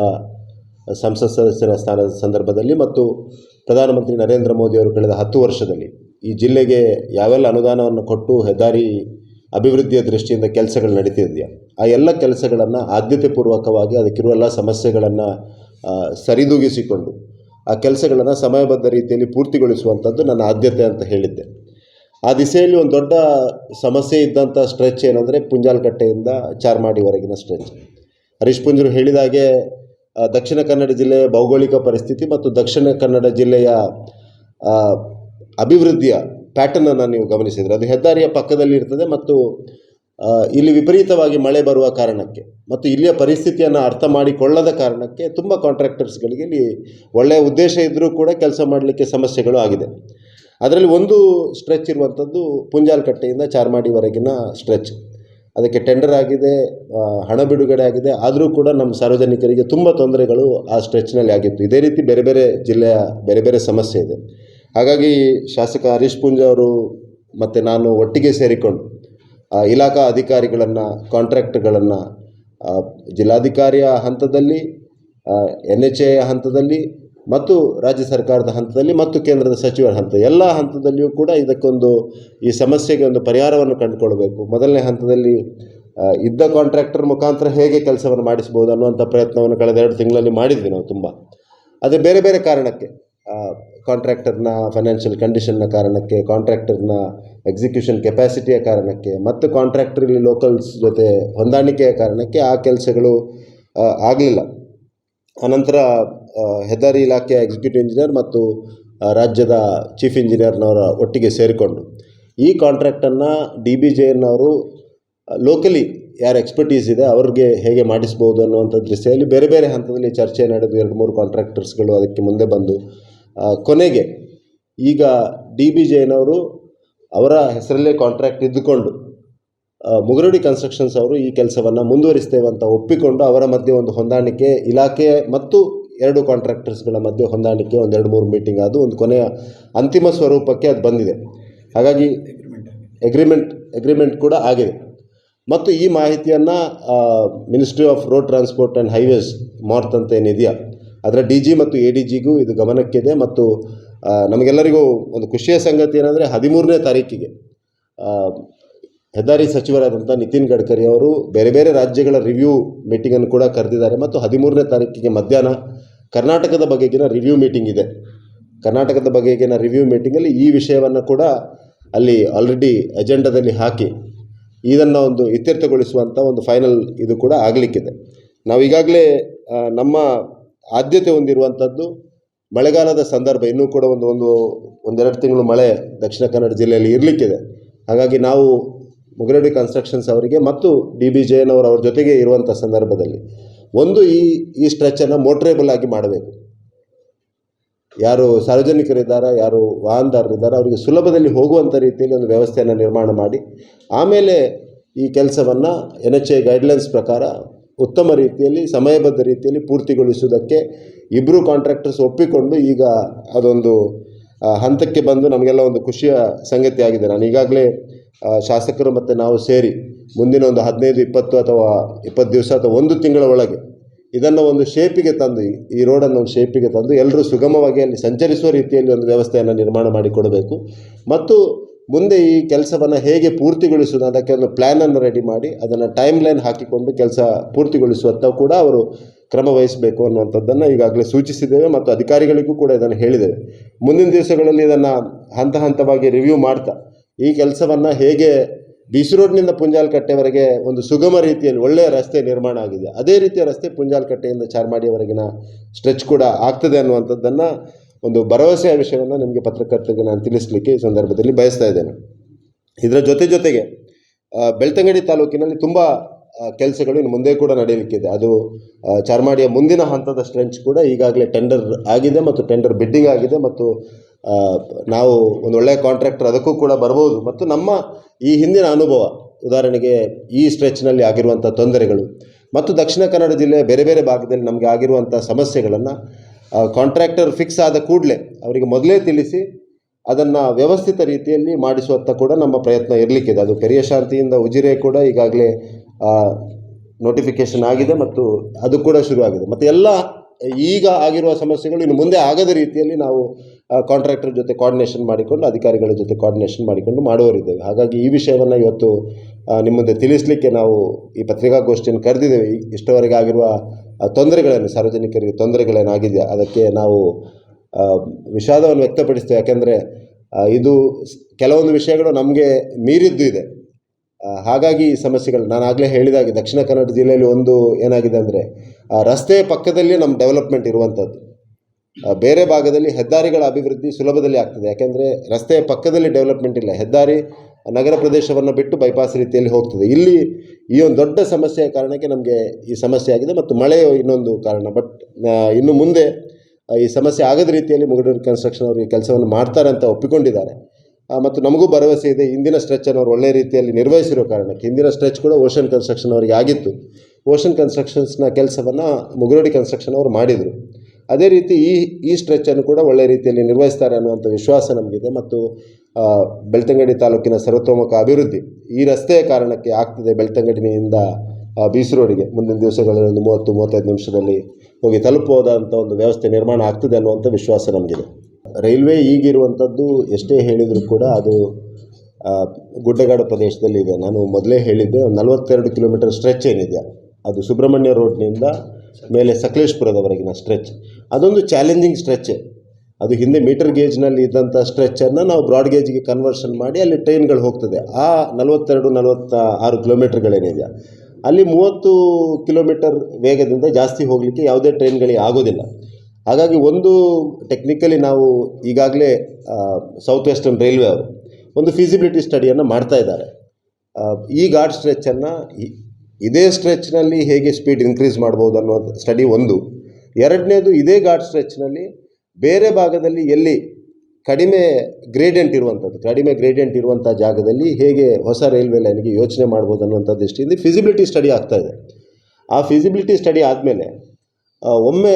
ಸಂಸತ್ ಸದಸ್ಯರ ಸ್ಥಾನದ ಸಂದರ್ಭದಲ್ಲಿ ಮತ್ತು ಪ್ರಧಾನಮಂತ್ರಿ ನರೇಂದ್ರ ಮೋದಿ ಅವರು ಕಳೆದ ಹತ್ತು ವರ್ಷದಲ್ಲಿ. ಈ ಜಿಲ್ಲೆಗೆ ಯಾವೆಲ್ಲ ಅನುದಾನವನ್ನು ಕೊಟ್ಟು ಹೆದ್ದಾರಿ ಅಭಿವೃದ್ಧಿಯ ದೃಷ್ಟಿಯಿಂದ ಕೆಲಸಗಳು ನಡೀತಿದೆಯಾ? ಆ ಎಲ್ಲ ಕೆಲಸಗಳನ್ನು ಆದ್ಯತೆ ಪೂರ್ವಕವಾಗಿ ಅದಕ್ಕಿರುವ ಎಲ್ಲ ಸಮಸ್ಯೆಗಳನ್ನು ಸರಿದೂಗಿಸಿಕೊಂಡು ಆ ಕೆಲಸಗಳನ್ನು ಸಮಯಬದ್ಧ ರೀತಿಯಲ್ಲಿ ಪೂರ್ತಿಗೊಳಿಸುವಂಥದ್ದು ನನ್ನ ಆದ್ಯತೆ ಅಂತ ಹೇಳಿದ್ದೆ. ಆ ದಿಸೆಯಲ್ಲಿ ಒಂದು ದೊಡ್ಡ ಸಮಸ್ಯೆ ಇದ್ದಂಥ ಸ್ಟ್ರೆಚ್ ಏನಂದರೆ ಪುಂಜಾಲಕಟ್ಟೆಯಿಂದ ಚಾರ್ಮಾಡಿವರೆಗಿನ ಸ್ಟ್ರೆಚ್ ಹರೀಶ್ ಪುಂಜರು ಹೇಳಿದಾಗೆ ದಕ್ಷಿಣ ಕನ್ನಡ ಜಿಲ್ಲೆಯ ಭೌಗೋಳಿಕ ಪರಿಸ್ಥಿತಿ ಮತ್ತು ದಕ್ಷಿಣ ಕನ್ನಡ ಜಿಲ್ಲೆಯ ಅಭಿವೃದ್ಧಿಯ ಪ್ಯಾಟರ್ನನ್ನು ನೀವು ಗಮನಿಸಿದರೆ, ಅದು ಹೆದ್ದಾರಿಯ ಪಕ್ಕದಲ್ಲಿ ಇರ್ತದೆ ಮತ್ತು ಇಲ್ಲಿ ವಿಪರೀತವಾಗಿ ಮಳೆ ಬರುವ ಕಾರಣಕ್ಕೆ ಮತ್ತು ಇಲ್ಲಿಯ ಪರಿಸ್ಥಿತಿಯನ್ನು ಅರ್ಥ ಮಾಡಿಕೊಳ್ಳದ ಕಾರಣಕ್ಕೆ ತುಂಬ ಕಾಂಟ್ರಾಕ್ಟರ್ಸ್ಗಳಿಗೆ ಇಲ್ಲಿ ಒಳ್ಳೆಯ ಉದ್ದೇಶ ಇದ್ದರೂ ಕೂಡ ಕೆಲಸ ಮಾಡಲಿಕ್ಕೆ ಸಮಸ್ಯೆಗಳು ಆಗಿದೆ. ಅದರಲ್ಲಿ ಒಂದು ಸ್ಟ್ರೆಚ್ ಇರುವಂಥದ್ದು ಪುಂಜಾಲ್ಕಟ್ಟೆಯಿಂದ ಚಾರ್ಮಾಡಿವರೆಗಿನ ಸ್ಟ್ರೆಚ್. ಅದಕ್ಕೆ ಟೆಂಡರ್ ಆಗಿದೆ ಹಣ ಬಿಡುಗಡೆ ಆಗಿದೆ, ಆದರೂ ಕೂಡ ನಮ್ಮ ಸಾರ್ವಜನಿಕರಿಗೆ ತುಂಬ ತೊಂದರೆಗಳು ಆ ಸ್ಟ್ರೆಚ್ನಲ್ಲಿ ಆಗಿತ್ತು. ಇದೇ ರೀತಿ ಬೇರೆ ಬೇರೆ ಜಿಲ್ಲೆಯ ಬೇರೆ ಬೇರೆ ಸಮಸ್ಯೆ ಇದೆ. ಹಾಗಾಗಿ ಶಾಸಕ ಹರೀಶ್ ಪುಂಜ ಅವರು ಮತ್ತು ನಾನು ಒಟ್ಟಿಗೆ ಸೇರಿಕೊಂಡು ಇಲಾಖಾ ಅಧಿಕಾರಿಗಳನ್ನು ಕಾಂಟ್ರಾಕ್ಟ್ಗಳನ್ನು ಜಿಲ್ಲಾಧಿಕಾರಿಯ ಹಂತದಲ್ಲಿ ಎನ್ ಎಚ್ ಎ ಹಂತದಲ್ಲಿ ಮತ್ತು ರಾಜ್ಯ ಸರ್ಕಾರದ ಹಂತದಲ್ಲಿ ಮತ್ತು ಕೇಂದ್ರದ ಸಚಿವರ ಹಂತ, ಎಲ್ಲ ಹಂತದಲ್ಲಿಯೂ ಕೂಡ ಇದಕ್ಕೊಂದು ಈ ಸಮಸ್ಯೆಗೆ ಒಂದು ಪರಿಹಾರವನ್ನು ಕಂಡುಕೊಳ್ಬೇಕು. ಮೊದಲನೇ ಹಂತದಲ್ಲಿ ಇದ್ದ ಕಾಂಟ್ರಾಕ್ಟರ್ ಮುಖಾಂತರ ಹೇಗೆ ಕೆಲಸವನ್ನು ಮಾಡಿಸ್ಬೋದು ಅನ್ನುವಂಥ ಪ್ರಯತ್ನವನ್ನು ಕಳೆದ ಎರಡು ತಿಂಗಳಲ್ಲಿ ಮಾಡಿದ್ವಿ ನಾವು ತುಂಬ. ಅದೇ ಬೇರೆ ಬೇರೆ ಕಾರಣಕ್ಕೆ ಕಾಂಟ್ರಾಕ್ಟರ್ನ ಫೈನಾನ್ಷಿಯಲ್ ಕಂಡೀಷನ್ನ ಕಾರಣಕ್ಕೆ ಕಾಂಟ್ರಾಕ್ಟರ್ನ ಎಕ್ಸಿಕ್ಯೂಷನ್ ಕೆಪಾಸಿಟಿಯ ಕಾರಣಕ್ಕೆ, ಮತ್ತು ಕಾಂಟ್ರಾಕ್ಟರ್ ಇಲ್ಲಿ ಲೋಕಲ್ಸ್ ಜೊತೆ ಹೊಂದಾಣಿಕೆಯ ಕಾರಣಕ್ಕೆ ಆ ಕೆಲಸಗಳು ಆಗಲಿಲ್ಲ. ಅನಂತರ ಹೆದ್ದಾರಿ ಇಲಾಖೆಯ ಎಕ್ಸಿಕ್ಯೂಟಿವ್ ಇಂಜಿನಿಯರ್ ಮತ್ತು ರಾಜ್ಯದ ಚೀಫ್ ಇಂಜಿನಿಯರ್ನವರ ಒಟ್ಟಿಗೆ ಸೇರಿಕೊಂಡು. ಈ ಕಾಂಟ್ರಾಕ್ಟನ್ನು ಡಿ ಬಿ ಜೆ ಎನ್ನವರು ಲೋಕಲಿ ಯಾರ ಎಕ್ಸ್ಪರ್ಟೀಸ್ ಇದೆ ಅವ್ರಿಗೆ ಹೇಗೆ ಮಾಡಿಸ್ಬೋದು ಅನ್ನುವಂಥ ದೃಷ್ಟಿಯಲ್ಲಿ ಬೇರೆ ಬೇರೆ ಹಂತದಲ್ಲಿ ಚರ್ಚೆ ನಡೆದು ಎರಡು ಮೂರು ಕಾಂಟ್ರಾಕ್ಟರ್ಸ್ಗಳು ಅದಕ್ಕೆ ಮುಂದೆ ಬಂದು ಕೊನೆಗೆ ಈಗ ಡಿ ಬಿ ಜೈನವರು ಅವರ ಹೆಸರಲ್ಲೇ ಕಾಂಟ್ರಾಕ್ಟ್ ಇದ್ದುಕೊಂಡು ಮುಗರುಡಿ ಕನ್ಸ್ಟ್ರಕ್ಷನ್ಸ್ ಅವರು ಈ ಕೆಲಸವನ್ನು ಮುಂದುವರಿಸ್ತೇವೆ ಅಂತ ಒಪ್ಪಿಕೊಂಡು ಅವರ ಮಧ್ಯೆ ಒಂದು ಹೊಂದಾಣಿಕೆ ಇಲಾಖೆ ಮತ್ತು ಎರಡು ಕಾಂಟ್ರಾಕ್ಟರ್ಸ್ಗಳ ಮಧ್ಯೆ ಹೊಂದಾಣಿಕೆ ಒಂದು ಎರಡು ಮೂರು ಮೀಟಿಂಗ್ ಅದು ಒಂದು ಕೊನೆಯ ಅಂತಿಮ ಸ್ವರೂಪಕ್ಕೆ ಅದು ಬಂದಿದೆ. ಹಾಗಾಗಿ ಎಗ್ರಿಮೆಂಟ್ ಎಗ್ರಿಮೆಂಟ್ ಕೂಡ ಆಗಿದೆ. ಮತ್ತು ಈ ಮಾಹಿತಿಯನ್ನು ministry of road transport and highways MoRTH ಅಂತ ಏನಿದೆಯಾ ಅದರ ಡಿ ಜಿ ಮತ್ತು ಎ ಡಿ ಜಿಗೂ ಇದು ಗಮನಕ್ಕಿದೆ ಮತ್ತು ನಮಗೆಲ್ಲರಿಗೂ ಒಂದು ಖುಷಿಯ ಸಂಗತಿ ಏನಂದರೆ ಹದಿಮೂರನೇ ತಾರೀಕಿಗೆ ಹೆದ್ದಾರಿ ಸಚಿವರಾದಂಥ ನಿತಿನ್ ಗಡ್ಕರಿ ಅವರು ಬೇರೆ ಬೇರೆ ರಾಜ್ಯಗಳ ರಿವ್ಯೂ ಮೀಟಿಂಗನ್ನು ಕೂಡ ಕರೆದಿದ್ದಾರೆ ಮತ್ತು ಹದಿಮೂರನೇ ತಾರೀಕಿಗೆ ಮಧ್ಯಾಹ್ನ ಕರ್ನಾಟಕದ ಬಗೆಗಿನ ರಿವ್ಯೂ ಮೀಟಿಂಗ್ ಇದೆ. ಕರ್ನಾಟಕದ ಬಗೆಗಿನ ರಿವ್ಯೂ ಮೀಟಿಂಗಲ್ಲಿ ಈ ವಿಷಯವನ್ನು ಕೂಡ ಅಲ್ಲಿ ಆಲ್ರೆಡಿ ಅಜೆಂಡಾದಲ್ಲಿ ಹಾಕಿ ಇದನ್ನು ಒಂದು ಇತ್ಯರ್ಥಗೊಳಿಸುವಂಥ ಒಂದು ಫೈನಲ್ ಇದು ಕೂಡ ಆಗಲಿಕ್ಕಿದೆ. ನಾವು ಈಗಾಗಲೇ ನಮ್ಮ ಆದ್ಯತೆ ಹೊಂದಿರುವಂಥದ್ದು. ಮಳೆಗಾಲದ ಸಂದರ್ಭ ಇನ್ನೂ ಕೂಡ ಒಂದು ಒಂದು, ಒಂದೆರಡು ತಿಂಗಳು ಮಳೆ ದಕ್ಷಿಣ ಕನ್ನಡ ಜಿಲ್ಲೆಯಲ್ಲಿ ಇರಲಿಕ್ಕಿದೆ. ಹಾಗಾಗಿ ನಾವು ಮುಗರಡಿ ಕನ್ಸ್ಟ್ರಕ್ಷನ್ಸ್ ಅವರಿಗೆ ಮತ್ತು ಡಿ ಬಿ ಜಯನವರು ಅವ್ರ ಜೊತೆಗೆ ಇರುವಂಥ ಸಂದರ್ಭದಲ್ಲಿ ಒಂದು ಈ ಈ ಸ್ಟ್ರೆಚನ್ನು ಮೋಟ್ರೇಬಲ್ ಆಗಿ ಮಾಡಬೇಕು. ಯಾರು ಸಾರ್ವಜನಿಕರಿದ್ದಾರೆ, ಯಾರು ವಾಹನದಾರರಿದ್ದಾರೆ, ಅವರಿಗೆ ಸುಲಭದಲ್ಲಿ ಹೋಗುವಂಥ ರೀತಿಯಲ್ಲಿ ಒಂದು ವ್ಯವಸ್ಥೆಯನ್ನು ನಿರ್ಮಾಣ ಮಾಡಿ. ಆಮೇಲೆ ಈ ಕೆಲಸವನ್ನು ಎನ್ ಎಚ್ ಎ ಗೈಡ್ಲೈನ್ಸ್ ಪ್ರಕಾರ ಉತ್ತಮ ರೀತಿಯಲ್ಲಿ, ಸಮಯಬದ್ಧ ರೀತಿಯಲ್ಲಿ ಪೂರ್ತಿಗೊಳಿಸುವುದಕ್ಕೆ ಇಬ್ಬರು ಕಾಂಟ್ರಾಕ್ಟರ್ಸ್ ಒಪ್ಪಿಕೊಂಡು ಈಗ ಅದೊಂದು ಹಂತಕ್ಕೆ ಬಂದು ನಮಗೆಲ್ಲ ಒಂದು ಖುಷಿಯ ಸಂಗತಿ ಆಗಿದೆ. ನಾನು ಈಗಾಗಲೇ ಶಾಸಕರು ಮತ್ತು ನಾವು ಸೇರಿ ಮುಂದಿನ ಒಂದು ಹದಿನೈದು, ಇಪ್ಪತ್ತು ಅಥವಾ ಇಪ್ಪತ್ತು ದಿವಸ ಅಥವಾ ಒಂದು ತಿಂಗಳ ಒಳಗೆ ಇದನ್ನು ಒಂದು ಶೇಪಿಗೆ ತಂದು, ಈ ರೋಡನ್ನು ಒಂದು ಶೇಪಿಗೆ ತಂದು ಎಲ್ಲರೂ ಸುಗಮವಾಗಿ ಅಲ್ಲಿ ಸಂಚರಿಸುವ ರೀತಿಯಲ್ಲಿ ಒಂದು ವ್ಯವಸ್ಥೆಯನ್ನು ನಿರ್ಮಾಣ ಮಾಡಿಕೊಡಬೇಕು. ಮತ್ತು ಮುಂದೆ ಈ ಕೆಲಸವನ್ನು ಹೇಗೆ ಪೂರ್ತಿಗೊಳಿಸುವುದು ಅದಕ್ಕೆ ಒಂದು ಪ್ಲ್ಯಾನನ್ನು ರೆಡಿ ಮಾಡಿ, ಅದನ್ನು ಟೈಮ್ ಲೈನ್ ಹಾಕಿಕೊಂಡು ಕೆಲಸ ಪೂರ್ತಿಗೊಳಿಸುವತ್ತ ಕೂಡ ಅವರು ಕ್ರಮ ವಹಿಸಬೇಕು ಅನ್ನುವಂಥದ್ದನ್ನು ಈಗಾಗಲೇ ಸೂಚಿಸಿದ್ದೇವೆ ಮತ್ತು ಅಧಿಕಾರಿಗಳಿಗೂ ಕೂಡ ಇದನ್ನು ಹೇಳಿದ್ದೇವೆ. ಮುಂದಿನ ದಿವಸಗಳಲ್ಲಿ ಇದನ್ನು ಹಂತ ಹಂತವಾಗಿ ರಿವ್ಯೂ ಮಾಡ್ತಾ, ಈ ಕೆಲಸವನ್ನು ಹೇಗೆ ಬೀಸ್ ರೋಡ್ನಿಂದ ಪುಂಜಾಲ್ಕಟ್ಟೆವರೆಗೆ ಒಂದು ಸುಗಮ ರೀತಿಯಲ್ಲಿ, ಒಳ್ಳೆಯ ರಸ್ತೆ ನಿರ್ಮಾಣ ಆಗಿದೆ, ಅದೇ ರೀತಿಯ ರಸ್ತೆ ಪುಂಜಾಲ್ಕಟ್ಟೆಯಿಂದ ಚಾರ್ಮಾಡಿಯವರೆಗಿನ ಸ್ಟ್ರೆಚ್ ಕೂಡ ಆಗ್ತದೆ ಅನ್ನುವಂಥದ್ದನ್ನು ಒಂದು ಭರವಸೆಯ ವಿಷಯವನ್ನು ನಿಮಗೆ ಪತ್ರಕರ್ತರಿಗೆ ನಾನು ತಿಳಿಸಲಿಕ್ಕೆ ಈ ಸಂದರ್ಭದಲ್ಲಿ ಬಯಸ್ತಾ ಇದ್ದೇನೆ. ಇದರ ಜೊತೆ ಜೊತೆಗೆ ಬೆಳ್ತಂಗಡಿ ತಾಲೂಕಿನಲ್ಲಿ ತುಂಬ ಕೆಲಸಗಳು ಇನ್ನು ಮುಂದೆ ಕೂಡ ನಡೆಯಲಿಕ್ಕಿದೆ. ಅದು ಚಾರ್ಮಾಡಿಯ ಮುಂದಿನ ಹಂತದ ಸ್ಟ್ರೆಂಚ್ ಕೂಡ ಈಗಾಗಲೇ ಟೆಂಡರ್ ಆಗಿದೆ ಮತ್ತು ಟೆಂಡರ್ ಬಿಡ್ಡಿಂಗ್ ಆಗಿದೆ ಮತ್ತು ನಾವು ಒಂದು ಒಳ್ಳೆಯ ಕಾಂಟ್ರಾಕ್ಟರ್ ಅದಕ್ಕೂ ಕೂಡ ಬರ್ಬೋದು. ಮತ್ತು ನಮ್ಮ ಈ ಹಿಂದಿನ ಅನುಭವ, ಉದಾಹರಣೆಗೆ ಈ ಸ್ಟ್ರೆಚ್ನಲ್ಲಿ ಆಗಿರುವಂಥ ತೊಂದರೆಗಳು ಮತ್ತು ದಕ್ಷಿಣ ಕನ್ನಡ ಜಿಲ್ಲೆಯ ಬೇರೆ ಬೇರೆ ಭಾಗದಲ್ಲಿ ನಮಗೆ ಆಗಿರುವಂಥ ಸಮಸ್ಯೆಗಳನ್ನು ಕಾಂಟ್ರಾಕ್ಟರ್ ಫಿಕ್ಸ್ ಆದ ಕೂಡಲೇ ಅವರಿಗೆ ಮೊದಲೇ ತಿಳಿಸಿ ಅದನ್ನು ವ್ಯವಸ್ಥಿತ ರೀತಿಯಲ್ಲಿ ಮಾಡಿಸುವತ್ತ ಕೂಡ ನಮ್ಮ ಪ್ರಯತ್ನ ಇರಲಿಕ್ಕಿದೆ. ಅದು ಪೆರಿಯ ಶಾಂತಿಯಿಂದ ಉಜಿರೆ ಕೂಡ ಈಗಾಗಲೇ ನೋಟಿಫಿಕೇಶನ್ ಆಗಿದೆ ಮತ್ತು ಅದು ಕೂಡ ಶುರುವಾಗಿದೆ ಮತ್ತು ಎಲ್ಲ ಈಗ ಆಗಿರುವ ಸಮಸ್ಯೆಗಳು ಇನ್ನು ಮುಂದೆ ಆಗದ ರೀತಿಯಲ್ಲಿ ನಾವು ಕಾಂಟ್ರಾಕ್ಟರ್ ಜೊತೆ ಕೋಆರ್ಡಿನೇಷನ್ ಮಾಡಿಕೊಂಡು, ಅಧಿಕಾರಿಗಳ ಜೊತೆ ಕೋಆರ್ಡಿನೇಷನ್ ಮಾಡಿಕೊಂಡು ಮಾಡುವರಿದ್ದೇವೆ ಹಾಗಾಗಿ ಈ ವಿಷಯವನ್ನು ಇವತ್ತು ನಿಮ್ಮ ಮುಂದೆ ತಿಳಿಸಲಿಕ್ಕೆ ನಾವು ಈ ಪತ್ರಿಕಾಗೋಷ್ಠಿಯನ್ನು ಕರೆದಿದ್ದೇವೆ. ಇಷ್ಟವರೆಗೆ ಆಗಿರುವ ತೊಂದರೆಗಳನ್ನು, ಸಾರ್ವಜನಿಕರಿಗೆ ತೊಂದರೆಗಳೇನಾಗಿದೆಯಾ? ಅದಕ್ಕೆ ನಾವು ವಿಷಾದವನ್ನು ವ್ಯಕ್ತಪಡಿಸ್ತೇವೆ. ಯಾಕೆಂದರೆ ಇದು ಕೆಲವೊಂದು ವಿಷಯಗಳು ನಮಗೆ ಮೀರಿದ್ದು ಇದೆ. ಹಾಗಾಗಿ ಈ ಸಮಸ್ಯೆಗಳು, ನಾನು ಆಗಲೇ ಹೇಳಿದಾಗೆ ದಕ್ಷಿಣ ಕನ್ನಡ ಜಿಲ್ಲೆಯಲ್ಲಿ ಒಂದು ಏನಾಗಿದೆ ಅಂದರೆ ರಸ್ತೆಯ ಪಕ್ಕದಲ್ಲಿ ನಮ್ಮ ಡೆವಲಪ್ಮೆಂಟ್ ಇರುವಂಥದ್ದು. ಬೇರೆ ಭಾಗದಲ್ಲಿ ಹೆದ್ದಾರಿಗಳ ಅಭಿವೃದ್ಧಿ ಸುಲಭದಲ್ಲಿ ಆಗ್ತದೆ. ಯಾಕೆಂದರೆ ರಸ್ತೆಯ ಪಕ್ಕದಲ್ಲಿ ಡೆವಲಪ್ಮೆಂಟ್ ಇಲ್ಲ. ಹೆದ್ದಾರಿ ನಗರ ಪ್ರದೇಶವನ್ನು ಬಿಟ್ಟು ಬೈಪಾಸ್ ರೀತಿಯಲ್ಲಿ ಹೋಗ್ತದೆ. ಇಲ್ಲಿ ಈ ಒಂದು ದೊಡ್ಡ ಸಮಸ್ಯೆಯ ಕಾರಣಕ್ಕೆ ನಮಗೆ ಈ ಸಮಸ್ಯೆ ಆಗಿದೆ ಮತ್ತು ಮಳೆಯು ಇನ್ನೊಂದು ಕಾರಣ. ಬಟ್ ಇನ್ನು ಮುಂದೆ ಈ ಸಮಸ್ಯೆ ಆಗದ ರೀತಿಯಲ್ಲಿ ಮುಗಡೂರು ಕನ್ಸ್ಟ್ರಕ್ಷನ್ ಅವರು ಈ ಕೆಲಸವನ್ನು ಮಾಡ್ತಾರೆ ಅಂತ ಒಪ್ಪಿಕೊಂಡಿದ್ದಾರೆ. ಮತ್ತು ನಮಗೂ ಭರವಸೆ ಇದೆ. ಹಿಂದಿನ ಸ್ಟ್ರೆಚ್ಚನ್ನು ಅವರು ಒಳ್ಳೆಯ ರೀತಿಯಲ್ಲಿ ನಿರ್ವಹಿಸಿರೋ ಕಾರಣಕ್ಕೆ. ಹಿಂದಿನ ಸ್ಟ್ರೆಚ್ ಕೂಡ ಓಷನ್ ಕನ್ಸ್ಟ್ರಕ್ಷನ್ ಅವರಿಗೆ ಆಗಿತ್ತು. ಓಷನ್ ಕನ್ಸ್ಟ್ರಕ್ಷನ್ಸ್ನ ಕೆಲಸವನ್ನು ಮುಗುರೋಡಿ ಕನ್ಸ್ಟ್ರಕ್ಷನ್ ಅವರು ಮಾಡಿದರು. ಅದೇ ರೀತಿ ಈ ಈ ಸ್ಟ್ರೆಚ್ಚನ್ನು ಕೂಡ ಒಳ್ಳೆಯ ರೀತಿಯಲ್ಲಿ ನಿರ್ವಹಿಸ್ತಾರೆ ಅನ್ನುವಂಥ ವಿಶ್ವಾಸ ನಮಗಿದೆ ಮತ್ತು ಬೆಳ್ತಂಗಡಿ ತಾಲೂಕಿನ ಸರ್ವತೋಮುಖ ಅಭಿವೃದ್ಧಿ ಈ ರಸ್ತೆಯ ಕಾರಣಕ್ಕೆ ಆಗ್ತಿದೆ ಬೆಳ್ತಂಗಡಿನಿಂದ ಬೀಸು ರೋಡಿಗೆ ಮುಂದಿನ ದಿವಸಗಳಲ್ಲಿ ಒಂದು ಮೂವತ್ತು, ಮೂವತ್ತೈದು ನಿಮಿಷದಲ್ಲಿ ಹೋಗಿ ತಲುಪುವುದಂಥ ಒಂದು ವ್ಯವಸ್ಥೆ ನಿರ್ಮಾಣ ಆಗ್ತದೆ ಅನ್ನುವಂಥ ವಿಶ್ವಾಸ ನಮಗಿದೆ. ರೈಲ್ವೆ ಈಗಿರುವಂಥದ್ದು ಎಷ್ಟೇ ಹೇಳಿದರೂ ಕೂಡ ಅದು ಗುಡ್ಡಗಾಡು ಪ್ರದೇಶದಲ್ಲಿ ಇದೆ. ನಾನು ಮೊದಲೇ ಹೇಳಿದ್ದೆ, ಒಂದು ನಲವತ್ತೆರಡು ಕಿಲೋಮೀಟರ್ ಸ್ಟ್ರೆಚ್ ಏನಿದೆ. ಅದು ಸುಬ್ರಹ್ಮಣ್ಯ ರೋಡ್ನಿಂದ ಮೇಲೆ ಸಕಲೇಶ್ಪುರದವರೆಗಿನ ಸ್ಟ್ರೆಚ್ ಅದೊಂದು ಚಾಲೆಂಜಿಂಗ್ ಸ್ಟ್ರೆಚ್ ಅದು ಹಿಂದೆ ಮೀಟರ್ ಗೇಜ್ನಲ್ಲಿ ಇದ್ದಂಥ ಸ್ಟ್ರೆಚ್ಚನ್ನು ನಾವು ಬ್ರಾಡ್ ಗೇಜ್ಗೆ ಕನ್ವರ್ಷನ್ ಮಾಡಿ ಅಲ್ಲಿ ಟ್ರೈನ್ಗಳು ಹೋಗ್ತದೆ. ಆ ನಲವತ್ತೆರಡು ನಲವತ್ತ ಆರು ಕಿಲೋಮೀಟರ್ಗಳೇನಿದೆ ಅಲ್ಲಿ ಮೂವತ್ತು ಕಿಲೋಮೀಟರ್ ವೇಗದಿಂದ ಜಾಸ್ತಿ ಹೋಗಲಿಕ್ಕೆ ಯಾವುದೇ ಟ್ರೈನ್ಗಳಿಗೆ ಆಗೋದಿಲ್ಲ. ಹಾಗಾಗಿ ಒಂದು ಟೆಕ್ನಿಕಲಿ ನಾವು ಈಗಾಗಲೇ ಸೌತ್ ವೆಸ್ಟರ್ನ್ ರೈಲ್ವೆ ಅವರು ಒಂದು ಫೀಸಿಬಿಲಿಟಿ ಸ್ಟಡಿಯನ್ನು ಮಾಡ್ತಾ ಇದ್ದಾರೆ. ಈ ಗಾಡ್ ಸ್ಟ್ರೆಚ್ಚನ್ನು ಇದೇ ಸ್ಟ್ರೆಚ್ನಲ್ಲಿ ಹೇಗೆ ಸ್ಪೀಡ್ ಇನ್ಕ್ರೀಸ್ ಮಾಡ್ಬೋದು ಅನ್ನೋ ಸ್ಟಡಿ ಒಂದು. ಎರಡನೇದು ಇದೇ ಘಾಟ್ ಸ್ಟ್ರೆಚ್ನಲ್ಲಿ ಬೇರೆ ಭಾಗದಲ್ಲಿ ಎಲ್ಲಿ ಕಡಿಮೆ ಗ್ರೇಡಿಯಂಟ್ ಇರುವಂಥದ್ದು, ಕಡಿಮೆ ಗ್ರೇಡಿಯಂಟ್ ಇರುವಂಥ ಜಾಗದಲ್ಲಿ ಹೇಗೆ ಹೊಸ ರೈಲ್ವೆ ಲೈನ್ಗೆ ಯೋಚನೆ ಮಾಡ್ಬೋದು ಅನ್ನುವಂಥ ದೃಷ್ಟಿಯಿಂದ ಫಿಸಿಬಿಲಿಟಿ ಸ್ಟಡಿ ಆಗ್ತಾ ಇದೆ. ಆ ಫಿಸಿಬಿಲಿಟಿ ಸ್ಟಡಿ ಆದಮೇಲೆ ಒಮ್ಮೆ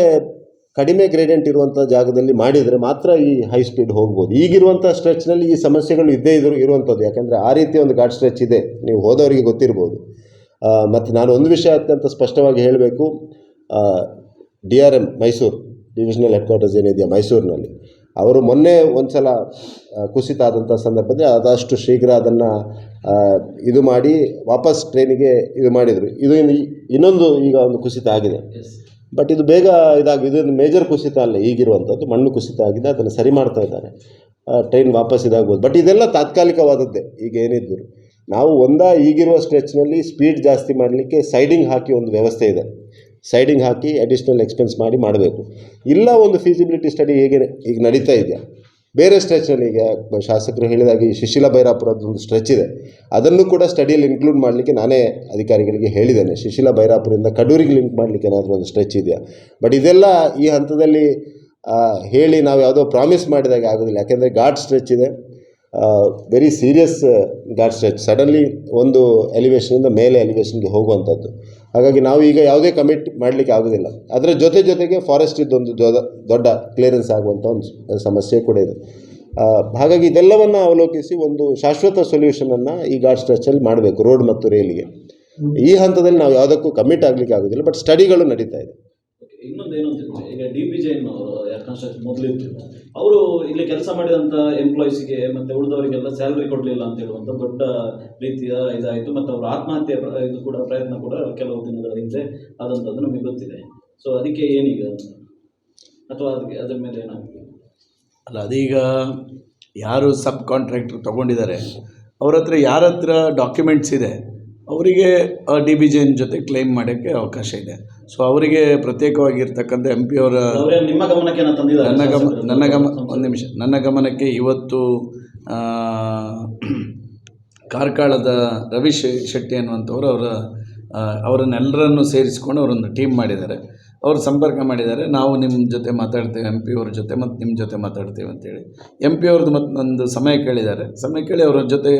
ಕಡಿಮೆ ಗ್ರೇಡಿಯಂಟ್ ಇರುವಂಥ ಜಾಗದಲ್ಲಿ ಮಾಡಿದರೆ ಮಾತ್ರ ಈ ಹೈ ಸ್ಪೀಡ್ ಹೋಗ್ಬೋದು. ಈಗಿರುವಂಥ ಸ್ಟ್ರೆಚ್ನಲ್ಲಿ ಈ ಸಮಸ್ಯೆಗಳು ಇದ್ದೇ ಇದ್ರು ಇರುವಂಥದ್ದು. ಯಾಕೆಂದರೆ ಆ ರೀತಿ ಒಂದು ಘಾಟ್ ಸ್ಟ್ರೆಚ್ ಇದೆ. ನೀವು ಹೋದವರಿಗೆ ಗೊತ್ತಿರ್ಬೋದು. ಮತ್ತು ನಾನು ಒಂದು ವಿಷಯ ಅತ್ಯಂತ ಸ್ಪಷ್ಟವಾಗಿ ಹೇಳಬೇಕು. D R M Mysuru divisional headquarters ಏನಿದೆಯಾ ಮೈಸೂರಿನಲ್ಲಿ ಅವರು ಮೊನ್ನೆ ಒಂದು ಸಲ ಕುಸಿತ ಆದಂಥ ಸಂದರ್ಭದಲ್ಲಿ ಆದಷ್ಟು ಶೀಘ್ರ ಅದನ್ನು ಇದು ಮಾಡಿ ವಾಪಸ್ ಟ್ರೈನಿಗೆ ಇದು ಮಾಡಿದರು. ಇದು ಇನ್ನೊಂದು ಈಗ ಒಂದು ಕುಸಿತ ಆಗಿದೆ. ಬಟ್ ಇದು ಬೇಗ ಇದಾಗಿ ಇದೊಂದು ಮೇಜರ್ ಕುಸಿತ ಅಲ್ಲ ಈಗಿರುವಂಥದ್ದು ಮಣ್ಣು ಕುಸಿತ ಆಗಿದೆ ಅದನ್ನು ಸರಿ ಮಾಡ್ತಾ ಇದ್ದಾರೆ. ಟ್ರೈನ್ ವಾಪಸ್ ಇದಾಗ್ಬೋದು. ಬಟ್ ಇದೆಲ್ಲ ತಾತ್ಕಾಲಿಕವಾದದ್ದೇ. ಈಗ ಏನಿದ್ರು ನಾವು ಒಂದ ಈಗಿರುವ ಸ್ಟ್ರೆಚ್ನಲ್ಲಿ ಸ್ಪೀಡ್ ಜಾಸ್ತಿ ಮಾಡಲಿಕ್ಕೆ ಸೈಡಿಂಗ್ ಹಾಕಿ ಒಂದು ವ್ಯವಸ್ಥೆ ಇದೆ. ಸೈಡಿಂಗ್ ಹಾಕಿ ಅಡಿಷ್ನಲ್ ಎಕ್ಸ್ಪೆನ್ಸ್ ಮಾಡಿ ಮಾಡಬೇಕು. ಇಲ್ಲ ಒಂದು ಫೀಸಿಬಿಲಿಟಿ ಸ್ಟಡಿ ಹೇಗೆ ಈಗ ನಡೀತಾ ಇದೆಯಾ ಬೇರೆ ಸ್ಟ್ರೆಚ್ನಲ್ಲಿ ಈಗ ಶಾಸಕರು ಹೇಳಿದಾಗ ಈ ಶಿಶಿಲ ಒಂದು ಸ್ಟ್ರೆಚ್ ಇದೆ. ಅದನ್ನು ಕೂಡ ಸ್ಟಡಿಯಲ್ಲಿ ಇನ್ಕ್ಲೂಡ್ ಮಾಡಲಿಕ್ಕೆ ನಾನೇ ಅಧಿಕಾರಿಗಳಿಗೆ ಹೇಳಿದ್ದೇನೆ. ಶಿಶಿಲ ಭೈರಾಪುರದಿಂದ ಕಡೂರಿಗೆ ಲಿಂಕ್ ಮಾಡಲಿಕ್ಕೆ ಏನಾದರೂ ಒಂದು ಸ್ಟ್ರೆಚ್ ಇದೆಯಾ? ಬಟ್ ಇದೆಲ್ಲ ಈ ಹಂತದಲ್ಲಿ ಹೇಳಿ ನಾವು ಯಾವುದೋ ಪ್ರಾಮಿಸ್ ಮಾಡಿದಾಗ ಆಗೋದಿಲ್ಲ. ಯಾಕೆಂದರೆ ಘಾಟ್ ಸ್ಟ್ರೆಚ್ ಇದೆ. Very serious ghat stretch suddenly ಒಂದು ಎಲಿವೇಶನಿಂದ ಮೇಲೆ ಎಲಿವೇಶನ್ಗೆ ಹೋಗುವಂಥದ್ದು. ಹಾಗಾಗಿ ನಾವು ಈಗ ಯಾವುದೇ ಕಮಿಟ್ ಮಾಡಲಿಕ್ಕೆ ಆಗೋದಿಲ್ಲ. ಅದರ ಜೊತೆ ಜೊತೆಗೆ ಫಾರೆಸ್ಟ್ ಇದ್ದೊಂದು ದೊಡ್ಡ ದೊಡ್ಡ ಕ್ಲಿಯರೆನ್ಸ್ ಆಗುವಂಥ ಒಂದು ಸಮಸ್ಯೆ ಕೂಡ ಇದೆ. ಹಾಗಾಗಿ ಇದೆಲ್ಲವನ್ನು ಅವಲೋಕಿಸಿ ಒಂದು ಶಾಶ್ವತ ಸೊಲ್ಯೂಷನನ್ನು ಈ ಗಾಡ್ ಸ್ಟ್ರೆಚಲ್ಲಿ ಮಾಡಬೇಕು ರೋಡ್ ಮತ್ತು ರೈಲಿಗೆ. ಈ ಹಂತದಲ್ಲಿ ನಾವು ಯಾವುದಕ್ಕೂ ಕಮಿಟ್ ಆಗಲಿಕ್ಕೆ ಆಗೋದಿಲ್ಲ ಬಟ್ ಸ್ಟಡಿಗಳು ನಡೀತಾ ಇದೆ. ಕನ್ಸ್ಟ್ರಕ್ಷನ್ ಮೊದಲಿತ್ತು ಅವರು ಇಲ್ಲಿ ಕೆಲಸ ಮಾಡಿದಂಥ ಎಂಪ್ಲಾಯೀಸ್ಗೆ ಮತ್ತು ಉಳಿದವರಿಗೆಲ್ಲ ಸ್ಯಾಲ್ರಿ ಕೊಡಲಿಲ್ಲ ಅಂತ ಹೇಳುವಂಥ ದೊಡ್ಡ ರೀತಿಯ ಇದಾಯಿತು. ಮತ್ತು ಅವರು ಆತ್ಮಹತ್ಯೆ ಇದು ಕೂಡ ಪ್ರಯತ್ನ ಕೂಡ ಕೆಲವು ದಿನಗಳ ಹಿಂದೆ ಆದಂಥದ್ದು ನಮಗೆ ಗೊತ್ತಿದೆ. ಸೊ ಅದಕ್ಕೆ ಏನೀಗ? ಅಥವಾ ಅದಕ್ಕೆ ಅದರ ಮೇಲೆ ಏನಾಗ್ತದೆ ಅಲ್ಲ, ಅದೀಗ ಯಾರು ಸಬ್ ಕಾಂಟ್ರಾಕ್ಟ್ರ್ ತೊಗೊಂಡಿದ್ದಾರೆ, ಅವ್ರ ಹತ್ರ ಯಾರ ಹತ್ರ ಡಾಕ್ಯುಮೆಂಟ್ಸ್ ಇದೆ, ಅವರಿಗೆ ಡಿ ಬಿ ಜೆ ಜೊತೆ ಕ್ಲೇಮ್ ಮಾಡೋಕ್ಕೆ ಅವಕಾಶ ಇದೆ. ಸೊ ಅವರಿಗೆ ಪ್ರತ್ಯೇಕವಾಗಿರ್ತಕ್ಕಂಥ ಎಂ ಪಿ ಅವರ ನಿಮ್ಮ ಗಮನಕ್ಕೆ ನನ್ನ ಗಮ ನನ್ನ ಗಮ ಒಂದು ನಿಮಿಷ. ನನ್ನ ಗಮನಕ್ಕೆ ಇವತ್ತು ಕಾರ್ಕಳದ ರವಿ ಶೆಟ್ಟಿ ಅನ್ನುವಂಥವ್ರು ಅವರ ಅವರನ್ನೆಲ್ಲರನ್ನು ಸೇರಿಸ್ಕೊಂಡು ಅವರೊಂದು ಟೀಮ್ ಮಾಡಿದ್ದಾರೆ. ಅವರು ಸಂಪರ್ಕ ಮಾಡಿದ್ದಾರೆ. ನಾವು ನಿಮ್ಮ ಜೊತೆ ಮಾತಾಡ್ತೇವೆ ಎಂ ಪಿ ಅವ್ರ ಜೊತೆ ಮತ್ತು ನಿಮ್ಮ ಜೊತೆ ಮಾತಾಡ್ತೇವೆ ಅಂತೇಳಿ. ಎಂ ಪಿ ಅವ್ರದ್ದು ಮತ್ತು ಒಂದು ಸಮಯ ಕೇಳಿದ್ದಾರೆ. ಸಮಯ ಕೇಳಿ ಅವ್ರ ಜೊತೆ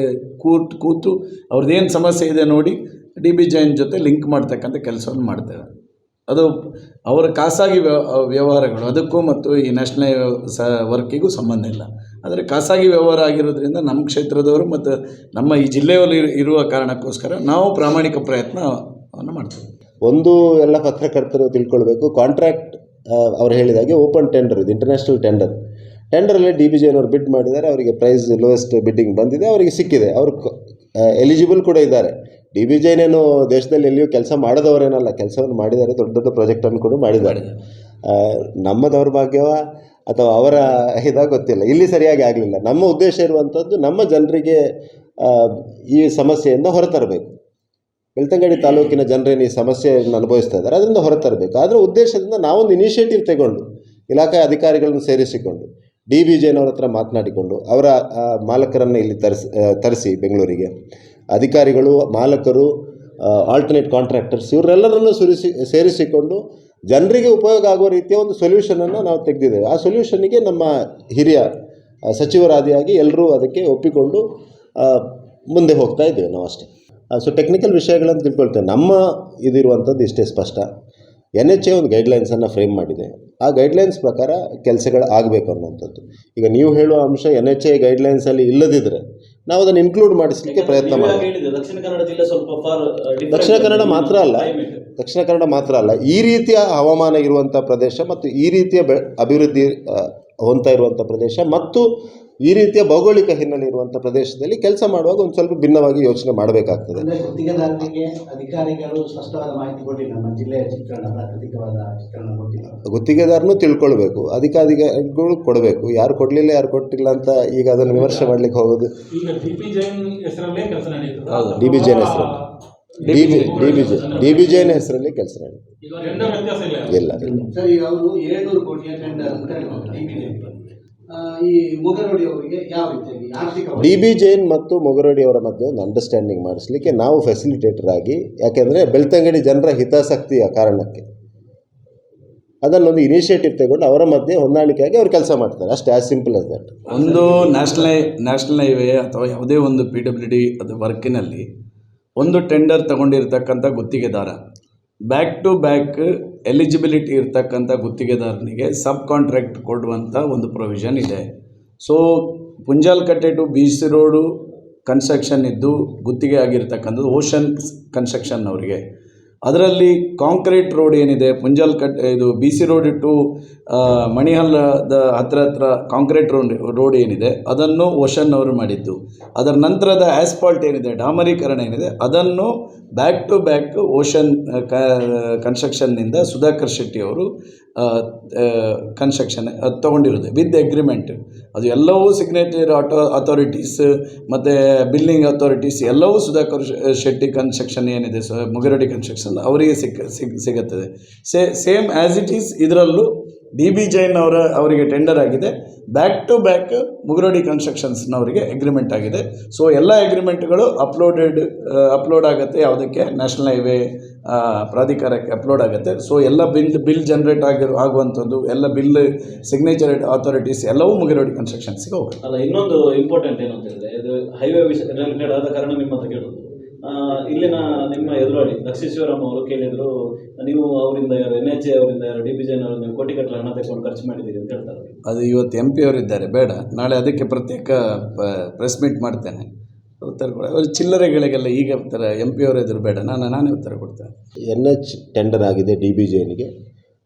ಕೂತು ಕೂತು ಅವ್ರದ್ದೇನು ಸಮಸ್ಯೆ ಇದೆ ನೋಡಿ ಡಿ ಬಿ ಜೈನ್ ಜೊತೆ ಲಿಂಕ್ ಮಾಡ್ತಕ್ಕಂಥ ಕೆಲಸವನ್ನು ಮಾಡ್ತೇವೆ. ಅದು ಅವರ ಖಾಸಗಿ ವ್ಯವ- ವ್ಯವಹಾರಗಳು, ಅದಕ್ಕೂ ಮತ್ತು ಈ ನ್ಯಾಷನಲ್ ಸ ವರ್ಕಿಗೂ ಸಂಬಂಧ ಇಲ್ಲ. ಆದರೆ ಖಾಸಗಿ ವ್ಯವಹಾರ ಆಗಿರೋದ್ರಿಂದ ನಮ್ಮ ಕ್ಷೇತ್ರದವರು ಮತ್ತು ನಮ್ಮ ಈ ಜಿಲ್ಲೆಯಲ್ಲಿ ಇರುವ ಕಾರಣಕ್ಕೋಸ್ಕರ ನಾವು ಪ್ರಾಮಾಣಿಕ ಪ್ರಯತ್ನವನ್ನು ಮಾಡ್ತೀವಿ. ಒಂದು ಎಲ್ಲ ಪತ್ರಕರ್ತರು ತಿಳ್ಕೊಳ್ಬೇಕು ಕಾಂಟ್ರಾಕ್ಟ್ ಅವ್ರು ಹೇಳಿದಾಗೆ ಓಪನ್ ಟೆಂಡರ್ ಇದು ಇಂಟರ್ನ್ಯಾಷನಲ್ ಟೆಂಡರ್ ಟೆಂಡರಲ್ಲಿ ಡಿ ಬಿ ಜೆನವರು ಬಿಡ್ ಮಾಡಿದ್ದಾರೆ, ಅವರಿಗೆ ಪ್ರೈಸ್ ಲೋಯೆಸ್ಟ್ ಬಿಡ್ಡಿಂಗ್ ಬಂದಿದೆ, ಅವರಿಗೆ ಸಿಕ್ಕಿದೆ. ಅವರು ಎಲಿಜಿಬಲ್ ಕೂಡ ಇದ್ದಾರೆ. ಡಿ ಬಿ ಜೈನೇನು ದೇಶದಲ್ಲಿ ಎಲ್ಲಿಯೂ ಕೆಲಸ ಮಾಡದವರೇನಲ್ಲ, ಕೆಲಸವನ್ನು ಮಾಡಿದ್ದಾರೆ, ದೊಡ್ಡ ದೊಡ್ಡ ಪ್ರಾಜೆಕ್ಟನ್ನು ಕೂಡ ಮಾಡಿದ್ದಾರೆ. ನಮ್ಮ ದೌರ್ಭಾಗ್ಯವ ಅಥವಾ ಅವರ ಇದಾಗ ಗೊತ್ತಿಲ್ಲ. ಇಲ್ಲಿ ಸರಿಯಾಗಿ ಆಗಲಿಲ್ಲ. ನಮ್ಮ ಉದ್ದೇಶ ಇರುವಂಥದ್ದು ನಮ್ಮ ಜನರಿಗೆ ಈ ಸಮಸ್ಯೆಯಿಂದ ಹೊರತರಬೇಕು. ಬೆಳ್ತಂಗಡಿ ತಾಲೂಕಿನ ಜನರೇನು ಈ ಸಮಸ್ಯೆಯನ್ನು ಅನುಭವಿಸ್ತಾ ಇದ್ದಾರೆ, ಅದರಿಂದ ಹೊರತರಬೇಕು. ಅದರ ಉದ್ದೇಶದಿಂದ ನಾವೊಂದು ಇನಿಷಿಯೇಟಿವ್ ತಗೊಂಡು, ಇಲಾಖೆ ಅಧಿಕಾರಿಗಳನ್ನು ಸೇರಿಸಿಕೊಂಡು ಡಿ ಬಿ ಜೈನವ್ರ ಹತ್ರ ಮಾತನಾಡಿಕೊಂಡು ಅವರ ಮಾಲಕರನ್ನು ಇಲ್ಲಿ ತರಿಸಿ ತರಿಸಿ ಬೆಂಗಳೂರಿಗೆ. ಅಧಿಕಾರಿಗಳು, ಮಾಲಕರು ಆಲ್ಟರ್ನೇಟ್ ಕಾಂಟ್ರಾಕ್ಟರ್ಸ್ ಇವರೆಲ್ಲರನ್ನು ಸುರಿಸಿ, ಸೇರಿಸಿಕೊಂಡು ಜನರಿಗೆ ಉಪಯೋಗ ಆಗುವ ರೀತಿಯ ಒಂದು ಸೊಲ್ಯೂಷನನ್ನು ನಾವು ತೆಗೆದಿದ್ದೇವೆ. ಆ ಸೊಲ್ಯೂಷನ್ನಿಗೆ ನಮ್ಮ ಹಿರಿಯ ಸಚಿವರಾದಿಯಾಗಿ ಎಲ್ಲರೂ ಅದಕ್ಕೆ ಒಪ್ಪಿಕೊಂಡು ಮುಂದೆ ಹೋಗ್ತಾ ಇದ್ದೇವೆ ನಾವು ಅಷ್ಟೇ ಸೊ ಟೆಕ್ನಿಕಲ್ ವಿಷಯಗಳನ್ನು ತಿಳ್ಕೊಳ್ತೇವೆ ನಮ್ಮ ಇದಿರುವಂಥದ್ದು ಇಷ್ಟೇ ಸ್ಪಷ್ಟ. ಎನ್ ಎಚ್ ಎ ಒಂದು ಗೈಡ್ಲೈನ್ಸನ್ನು ಫ್ರೇಮ್ ಮಾಡಿದೆ. ಆ ಗೈಡ್ಲೈನ್ಸ್ ಪ್ರಕಾರ ಕೆಲಸಗಳು ಆಗಬೇಕು ಅನ್ನೋಂಥದ್ದು ಈಗ ನೀವು ಹೇಳುವ ಅಂಶ ಎನ್ ಎಚ್ ಎ ಗೈಡ್ಲೈನ್ಸಲ್ಲಿ ಇಲ್ಲದಿದ್ದರೆ ನಾವು ಅದನ್ನು ಇನ್ಕ್ಲೂಡ್ ಮಾಡಿಸಲಿಕ್ಕೆ ಪ್ರಯತ್ನ ಮಾಡಿ ಮಾಡ್ತೀವಿ ಹೇಳಿದೆ ದಕ್ಷಿಣ ಕನ್ನಡ ಜಿಲ್ಲೆ ಸ್ವಲ್ಪ ಫಾರ್ ದಕ್ಷಿಣ ಕನ್ನಡ ಮಾತ್ರ ಅಲ್ಲ. ದಕ್ಷಿಣ ಕನ್ನಡ ಮಾತ್ರ ಅಲ್ಲ. ಈ ರೀತಿಯ ಹವಾಮಾನ ಇರುವಂಥ ಪ್ರದೇಶ ಮತ್ತು ಈ ರೀತಿಯ ಬೆ ಅಭಿವೃದ್ಧಿ ಹೊಂತ ಇರುವಂಥ ಪ್ರದೇಶ ಮತ್ತು ಈ ರೀತಿಯ ಭೌಗೋಳಿಕ ಹಿನ್ನೆಲೆ ಇರುವಂಥ ಪ್ರದೇಶದಲ್ಲಿ ಕೆಲಸ ಮಾಡುವಾಗ ಒಂದು ಸ್ವಲ್ಪ ಭಿನ್ನವಾಗಿ ಯೋಚನೆ ಮಾಡಬೇಕಾಗ್ತದೆ. ಗುತ್ತಿಗೆದಾರರಿಗೆ ಅಧಿಕಾರಿಗಳು ಸ್ಪಷ್ಟವಾದ ಮಾಹಿತಿ ಕೊಟ್ಟಿಲ್ಲ ನಮ್ಮ ಜಿಲ್ಲೆಯ ಚಿತ್ರಣ ಪ್ರಾಕೃತಿಕವಾದ ಚಿತ್ರಣ ಕೊಟ್ಟಿಲ್ಲ. ಗುತ್ತಿಗೆದಾರನು ತಿಳ್ಕೊಳ್ಬೇಕು ಅಧಿಕಾರಿಗಳು ಕೊಡಬೇಕು ಯಾರು ಕೊಡಲಿಲ್ಲ ಯಾರು ಕೊಟ್ಟಿಲ್ಲ ಅಂತ ಈಗ ಅದನ್ನು ವಿಮರ್ಶೆ ಮಾಡ್ಲಿಕ್ಕೆ ಹೋಗೋದು. ಡಿ ಬಿ ಜೈನ್ ಹೆಸರು. D B D B J D B Jain ಹೆಸರಲ್ಲಿ ಕೆಲಸ ನಡೆಯುತ್ತೆ ಇಲ್ಲ. ಇಲ್ಲ ಈ ಮುಗರೊಡಿ ಅವರಿಗೆ ಯಾವ ರೀತಿಯಾಗಿ ಆರ್ಥಿಕ ಡಿ ಬಿ ಜೈನ್ ಮತ್ತು ಮೊಗರಡಿ ಅವರ ಮಧ್ಯೆ ಒಂದು ಅಂಡರ್ಸ್ಟ್ಯಾಂಡಿಂಗ್ ಮಾಡಿಸ್ಲಿಕ್ಕೆ ನಾವು ಫೆಸಿಲಿಟೇಟರ್ ಆಗಿ ಯಾಕೆಂದರೆ ಬೆಳ್ತಂಗಡಿ ಜನರ ಹಿತಾಸಕ್ತಿಯ ಕಾರಣಕ್ಕೆ. ಅದನ್ನೊಂದು ಇನಿಷಿಯೇಟಿವ್ ತಗೊಂಡು ಅವರ ಮಧ್ಯೆ ಹೊಂದಾಣಿಕೆಯಾಗಿ ಅವ್ರು ಕೆಲಸ ಮಾಡ್ತಾರೆ. ಅಷ್ಟೇ ಆ್ಯಸ್ ಸಿಂಪಲ್ ಆಸ್ ದಟ್ ಒಂದು ನ್ಯಾಷನಲ್ ನ್ಯಾಷನಲ್ ಹೈವೇ ಅಥವಾ ಯಾವುದೇ ಒಂದು ಪಿ ಡಬ್ಲ್ಯೂ ಡಿ ಅದು ವರ್ಕಿನಲ್ಲಿ ಒಂದು ಟೆಂಡರ್ ತಗೊಂಡಿರ್ತಕ್ಕಂಥ ಗುತ್ತಿಗೆದಾರ. ಬ್ಯಾಕ್ ಟು ಬ್ಯಾಕ್ ಎಲಿಜಿಬಿಲಿಟಿ ಇರ್ತಕ್ಕಂಥ ಗುತ್ತಿಗೆದಾರನಿಗೆ ಸಬ್ ಕಾಂಟ್ರಾಕ್ಟ್ ಕೊಡುವಂಥ ಒಂದು ಪ್ರೊವಿಷನ್ ಇದೆ. So Punjalkatte to B C road construction ಇದ್ದು ಗುತ್ತಿಗೆ ಆಗಿರ್ತಕ್ಕಂಥದ್ದು ಓಷನ್ ಕನ್ಸ್ಟ್ರಕ್ಷನ್ ಅವರಿಗೆ. ಅದರಲ್ಲಿ ಕಾಂಕ್ರೀಟ್ ರೋಡ್ ಏನಿದೆ ಪುಂಜಾಲ್ ಕಟ್, ಇದು ಬಿ ಸಿ ರೋಡ್ ಟು ಮಣಿಹಲ್ಲದ ಹತ್ರ ಹತ್ರ ಕಾಂಕ್ರೀಟ್ ರೋಡ್ ರೋಡ್ ಏನಿದೆ, ಅದನ್ನು ಓಷನ್ ಅವರು ಮಾಡಿದ್ದು. ಅದರ ನಂತರದ ಆಸ್ಫಾಲ್ಟ್ ಏನಿದೆ, ಡಾಮರೀಕರಣ ಏನಿದೆ, ಅದನ್ನು ಬ್ಯಾಕ್ ಟು ಬ್ಯಾಕ್ ಓಷನ್ ಕನ್ಸ್ಟ್ರಕ್ಷನ್ನಿಂದ ಸುಧಾಕರ್ ಶೆಟ್ಟಿ ಅವರು ಕನ್ಸ್ಟ್ರಕ್ಷನ್ ತೊಗೊಂಡಿರೋದು ವಿತ್ ಅಗ್ರಿಮೆಂಟ್ ಅದು ಎಲ್ಲವೂ ಸಿಗ್ನೇಚರ್ ಆಟೋ ಅಥಾರಿಟೀಸ್ ಮತ್ತು ಬಿಲ್ಡಿಂಗ್ ಅಥಾರಿಟೀಸ್ ಎಲ್ಲವೂ ಸುಧಾಕರ್ ಶೆಟ್ಟಿ ಕನ್ಸ್ಟ್ರಕ್ಷನ್ ಏನಿದೆ ಮುಗಿರಡಿ ಕನ್ಸ್ಟ್ರಕ್ಷನ್ ಅವರಿಗೆ ಸಿಕ್ಕ ಸಿಗ್ ಸಿಗುತ್ತದೆ. Say, same as it is ಇದರಲ್ಲೂ ಡಿ ಬಿ ಜೈನ್ ಅವರ ಅವರಿಗೆ ಟೆಂಡರ್ ಆಗಿದೆ. ಬ್ಯಾಕ್ ಟು ಬ್ಯಾಕ್ ಮುಗುರಡಿ ಕನ್ಸ್ಟ್ರಕ್ಷನ್ಸ್ನವರಿಗೆ ಅಗ್ರಿಮೆಂಟ್ ಆಗಿದೆ. ಸೊ ಎಲ್ಲ ಅಗ್ರಿಮೆಂಟ್ಗಳು ಅಪ್ಲೋಡೆಡ್ ಅಪ್ಲೋಡ್ ಆಗುತ್ತೆ. ಯಾವುದಕ್ಕೆ? ನ್ಯಾಷನಲ್ ಹೈವೇ ಪ್ರಾಧಿಕಾರಕ್ಕೆ ಅಪ್ಲೋಡ್ ಆಗುತ್ತೆ. ಸೊ ಎಲ್ಲ ಬಿಲ್ ಬಿಲ್ ಜನ್ರೇಟ್ ಆಗಿರೋ, ಆಗುವಂಥದ್ದು, ಎಲ್ಲ ಬಿಲ್ ಸಿಗ್ನೇಚರ್ ಅಥಾರಿಟೀಸ್ ಎಲ್ಲವೂ ಮುಗಿರೋಡಿ ಕನ್ಸ್ಟ್ರಕ್ಷನ್ಸ್ಗೆ ಹೋಗುತ್ತೆ. ಅಲ್ಲ, ಇನ್ನೊಂದು ಇಂಪಾರ್ಟೆಂಟ್ ಏನು ಅಂತ ಹೇಳಿದ್ರೆ, ಇದು ಹೈವೇ ವಿಷಯ ರಿಲೇಟೆಡ್ ಆದ ಕಾರಣ ನಿಮ್ಮ ಹತ್ರ ಕೇಳೋದು. ಇಲ್ಲಿನ ನಿಮ್ಮ ಎದುರಾಳಿ ದಕ್ಷಿಣ ಶಿವರಾಮ್ ಅವರು ಕೇಳಿದ್ರು ನೀವು ಅವರಿಂದ ಯಾರು ಎನ್ ಎಚ್ ಎ ಅವರಿಂದ ಯಾರು ಡಿ ಬಿ ಜೈನ್ ಅವರು ನೀವು ಕೋಟಿ ಗಟ್ಟಲೆ ಹಣ ತೆಗೆದುಕೊಂಡು ಖರ್ಚು ಮಾಡಿದ್ದೀರಿ ಅಂತ ಹೇಳ್ತಾರೆ. ಅದು ಇವತ್ತು ಎಂ ಪಿ ಅವರಿದ್ದಾರೆ ಬೇಡ. ನಾಳೆ ಅದಕ್ಕೆ ಪ್ರತ್ಯೇಕ ಪ್ರೆಸ್ ಮೀಟ್ ಮಾಡ್ತೇನೆ. ಉತ್ತರ ಕೊಡ ಅವ್ರ ಚಿಲ್ಲರೆಗಳಿಗೆಲ್ಲ ಈಗ ಉತ್ತರ ಎಂ ಪಿ ಅವರು ಎದುರು ಬೇಡ. ನಾನು ನಾನೇ ಉತ್ತರ ಕೊಡ್ತೇನೆ. ಎನ್ ಎಚ್ ಟೆಂಡರ್ ಆಗಿದೆ ಡಿ ಬಿ ಜೈನ್ಗೆ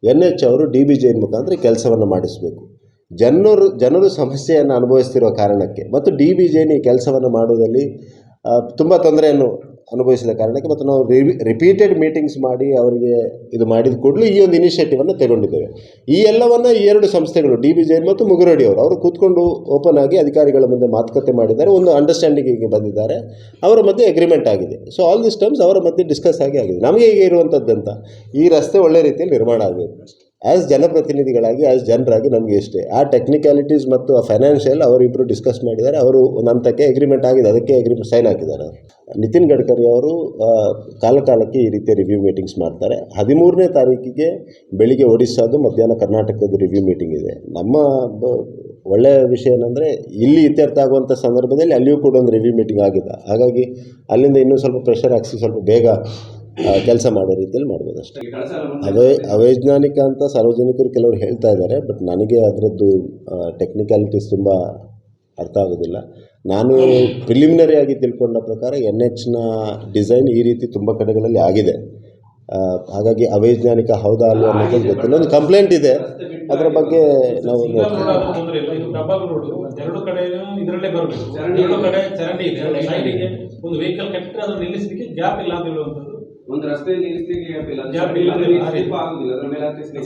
ಎನ್ ಎಚ್ ಅವರು ಡಿ ಬಿ ಜೈನ್ ಮುಖಾಂತರ ಕೆಲಸವನ್ನು ಮಾಡಿಸಬೇಕು. ಜನರು ಜನರು ಸಮಸ್ಯೆಯನ್ನು ಅನುಭವಿಸ್ತಿರೋ ಕಾರಣಕ್ಕೆ ಮತ್ತು ಡಿ ಬಿ ಜೈನ್ ಈ ಕೆಲಸವನ್ನು ಮಾಡುವುದಲ್ಲಿ ತುಂಬ ತೊಂದರೆಯನ್ನು ಅನುಭವಿಸಿದ ಕಾರಣಕ್ಕೆ ಮತ್ತು ನಾವು ರಿಪೀಟೆಡ್ ಮೀಟಿಂಗ್ಸ್ ಮಾಡಿ ಅವರಿಗೆ ಇದು ಮಾಡಿದ ಕೂಡಲೇ ಈ ಒಂದು ಇನಿಷಿಯೇಟಿವನ್ನು ತಗೊಂಡಿದ್ದೇವೆ. ಈ ಎಲ್ಲವನ್ನು ಈ ಎರಡು ಸಂಸ್ಥೆಗಳು, ಡಿ ಬಿ ಜೈನ್ ಮತ್ತು ಮುಗುರಡಿ ಅವರು ಅವರು ಕೂತ್ಕೊಂಡು ಓಪನ್ ಆಗಿ ಅಧಿಕಾರಿಗಳ ಮುಂದೆ ಮಾತುಕತೆ ಮಾಡಿದ್ದಾರೆ, ಒಂದು ಅಂಡರ್ಸ್ಟ್ಯಾಂಡಿಂಗಿಗೆ ಬಂದಿದ್ದಾರೆ, ಅವರ ಮಧ್ಯೆ ಅಗ್ರಿಮೆಂಟ್ ಆಗಿದೆ. ಸೊ ಆಲ್ ದಿಸ್ ಟರ್ಮ್ಸ್ ಅವರ ಮಧ್ಯೆ ಡಿಸ್ಕಸ್ ಆಗಿ ಆಗಿದೆ. ನಮಗೆ ಈಗ ಇರುವಂಥದ್ದಂತ ಈ ರಸ್ತೆ ಒಳ್ಳೆ ರೀತಿಯಲ್ಲಿ ನಿರ್ಮಾಣ ಆಗಬೇಕು. ಆ್ಯಸ್ ಜನಪ್ರತಿನಿಧಿಗಳಾಗಿ ಆ್ಯಸ್ ಜನರಾಗಿ ನಮಗೆ ಇಷ್ಟೇ ಆ ಟೆಕ್ನಿಕ್ಯಾಲಿಟೀಸ್ ಮತ್ತು ಆ ಫೈನಾನ್ಷಿಯಲ್ ಅವರಿಬ್ಬರು ಡಿಸ್ಕಸ್ ಮಾಡಿದ್ದಾರೆ. ಅವರು ಒಂದು ಎಗ್ರಿಮೆಂಟ್ ಆಗಿದೆ. ಅದಕ್ಕೆ ಅಗ್ರಿಮೆಂಟ್ ಸೈನ್ ಹಾಕಿದ್ದಾರೆ ನಿತಿನ್ ಗಡ್ಕರಿ ಅವರು ಕಾಲಕಾಲಕ್ಕೆ ಕಾಲ ಕಾಲಕ್ಕೆ ಈ ರೀತಿಯ ರಿವ್ಯೂ ಮೀಟಿಂಗ್ಸ್ ಮಾಡ್ತಾರೆ. ಹದಿಮೂರನೇ ತಾರೀಕಿಗೆ ಬೆಳಿಗ್ಗೆ ಒಡಿಸ್ಸಾದು ಮಧ್ಯಾಹ್ನ ಕರ್ನಾಟಕದ ರಿವ್ಯೂ ಮೀಟಿಂಗ್ ಇದೆ. ನಮ್ಮ ಒಳ್ಳೆಯ ವಿಷಯ ಏನಂದರೆ, ಇಲ್ಲಿ ಇತ್ಯರ್ಥ ಆಗುವಂಥ ಸಂದರ್ಭದಲ್ಲಿ ಅಲ್ಲಿಯೂ ಕೂಡ ಒಂದು ರಿವ್ಯೂ ಮೀಟಿಂಗ್ ಆಗಿದೆ. ಹಾಗಾಗಿ ಅಲ್ಲಿಂದ ಇನ್ನೂ ಸ್ವಲ್ಪ ಪ್ರೆಷರ್ ಹಾಕಿಸಿ ಸ್ವಲ್ಪ ಬೇಗ ಕೆಲಸ ಮಾಡೋ ರೀತಿಯಲ್ಲಿ ಮಾಡ್ಬೋದು ಅಷ್ಟೇ. ಅವೇ ಅವೈಜ್ಞಾನಿಕ ಅಂತ ಸಾರ್ವಜನಿಕರು ಕೆಲವರು ಹೇಳ್ತಾ ಇದ್ದಾರೆ ಬಟ್ ನನಗೆ ಅದರದ್ದು ಟೆಕ್ನಿಕಾಲಿಟೀಸ್ ತುಂಬ ಅರ್ಥ ಆಗೋದಿಲ್ಲ. ನಾನು ಪ್ರಿಲಿಮಿನರಿ ಆಗಿ ತಿಳ್ಕೊಂಡ ಪ್ರಕಾರ ಎನ್ ಎಚ್ನ ಡಿಸೈನ್ ಈ ರೀತಿ ತುಂಬ ಕಡೆಗಳಲ್ಲಿ ಆಗಿದೆ. ಹಾಗಾಗಿ ಅವೈಜ್ಞಾನಿಕ ಹೌದಾ ಅಲ್ವಾ ಅನ್ನೋದು ಗೊತ್ತಿಲ್ಲ. ಒಂದು ಕಂಪ್ಲೇಂಟ್ ಇದೆ. ಅದರ ಬಗ್ಗೆ ನಾವು ಸಿಂಗಲ್ ಒಂದು ರಸ್ತೆಯಲ್ಲಿ ನಿಲ್ಲಿಸ್ಲಿಕ್ಕೆ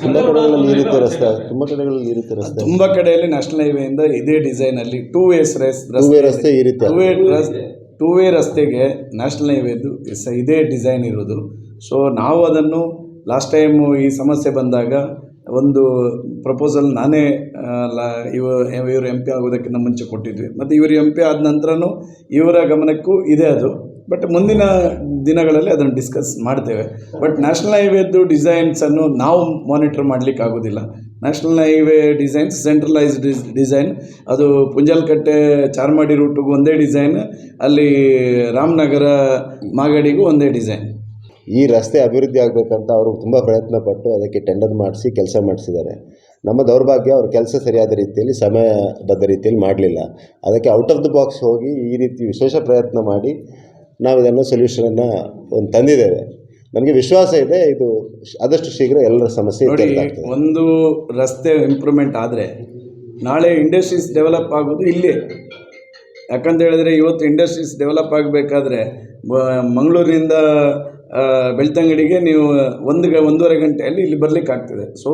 ತುಂಬ ಕಡೆಗಳಲ್ಲಿ ನೀರಿರುತ್ತೆ ರಸ್ತೆ ತುಂಬ ಕಡೆಗಳಲ್ಲಿ ನೀರಿರುತ್ತೆ ರಸ್ತೆ ತುಂಬ ಕಡೆಯಲ್ಲಿ ನ್ಯಾಷನಲ್ ಹೈವೇಯಿಂದ ಇದೇ ಡಿಸೈನಲ್ಲಿ ಟೂ ವೇಸ್ ರೇಸ್ ಟೂ ವೇ ರಸ್ತೆ ಇರುತ್ತೆ ರೀತಿ ಟೂ ವೇ ರಸ್ತೆ ಟೂ ವೇ ರಸ್ತೆಗೆ ನ್ಯಾಷನಲ್ ಹೈವೇದು ಇದೇ ಡಿಸೈನ್ ಇರೋದು. ಸೊ ನಾವು ಅದನ್ನು ಲಾಸ್ಟ್ ಟೈಮು ಈ ಸಮಸ್ಯೆ ಬಂದಾಗ ಒಂದು ಪ್ರಪೋಸಲ್ ನಾನೇ ಇವ ಇವರು ಎಂ ಪಿ ಆಗೋದಕ್ಕಿಂತ ಮುಂಚೆ ಕೊಟ್ಟಿದ್ವಿ. ಮತ್ತು ಇವರು ಎಂ ಪಿ ಆದ ನಂತರನೂ ಇವರ ಗಮನಕ್ಕೂ ಇದೆ ಅದು. ಬಟ್ ಮುಂದಿನ ದಿನಗಳಲ್ಲಿ ಅದನ್ನು ಡಿಸ್ಕಸ್ ಮಾಡ್ತೇವೆ. ಬಟ್ ನ್ಯಾಷನಲ್ ಹೈವೇದು ಡಿಸೈನ್ಸನ್ನು ನಾವು ಮಾನಿಟರ್ ಮಾಡಲಿಕ್ಕೆ ಆಗೋದಿಲ್ಲ. National highway designs centralised design ಅದು ಪುಂಜಲ್ಕಟ್ಟೆ, ಚಾರ್ಮಾಡಿ ರೂಟಿಗೂ ಒಂದೇ ಡಿಸೈನ್ ಅಲ್ಲಿ ರಾಮನಗರ, ಮಾಗಡಿಗೂ ಒಂದೇ ಡಿಸೈನ್ ಈ ರಸ್ತೆ ಅಭಿವೃದ್ಧಿ ಆಗಬೇಕಂತ ಅವರು ತುಂಬ ಪ್ರಯತ್ನ ಪಟ್ಟು ಅದಕ್ಕೆ ಟೆಂಡರ್ ಮಾಡಿಸಿ ಕೆಲಸ ಮಾಡಿಸಿದ್ದಾರೆ. ನಮ್ಮ ದೌರ್ಭಾಗ್ಯ ಅವ್ರ ಕೆಲಸ ಸರಿಯಾದ ರೀತಿಯಲ್ಲಿ, ಸಮಯಬದ್ಧ ರೀತಿಯಲ್ಲಿ ಮಾಡಲಿಲ್ಲ. ಅದಕ್ಕೆ ಔಟ್ ಆಫ್ ದ ಬಾಕ್ಸ್ ಹೋಗಿ ಈ ರೀತಿ ವಿಶೇಷ ಪ್ರಯತ್ನ ಮಾಡಿ ನಾವು ಇದನ್ನು ಸೊಲ್ಯೂಷನನ್ನು ಒಂದು ತಂದಿದ್ದೇವೆ. ನನಗೆ ವಿಶ್ವಾಸ ಇದೆ ಇದು ಆದಷ್ಟು ಶೀಘ್ರ ಎಲ್ಲರ ಸಮಸ್ಯೆ ಒಂದು ರಸ್ತೆ ಇಂಪ್ರೂವ್ಮೆಂಟ್ ಆದರೆ ನಾಳೆ ಇಂಡಸ್ಟ್ರೀಸ್ ಡೆವಲಪ್ ಆಗೋದು ಇಲ್ಲಿ. ಯಾಕಂತ ಹೇಳಿದ್ರೆ ಇವತ್ತು ಇಂಡಸ್ಟ್ರೀಸ್ ಡೆವಲಪ್ ಆಗಬೇಕಾದ್ರೆ ಮಂಗಳೂರಿನಿಂದ ಬೆಳ್ತಂಗಡಿಗೆ ನೀವು ಒಂದು ಒಂದೂವರೆ ಗಂಟೆಯಲ್ಲಿ ಇಲ್ಲಿ ಬರಲಿಕ್ಕೆ ಆಗ್ತದೆ ಸೊ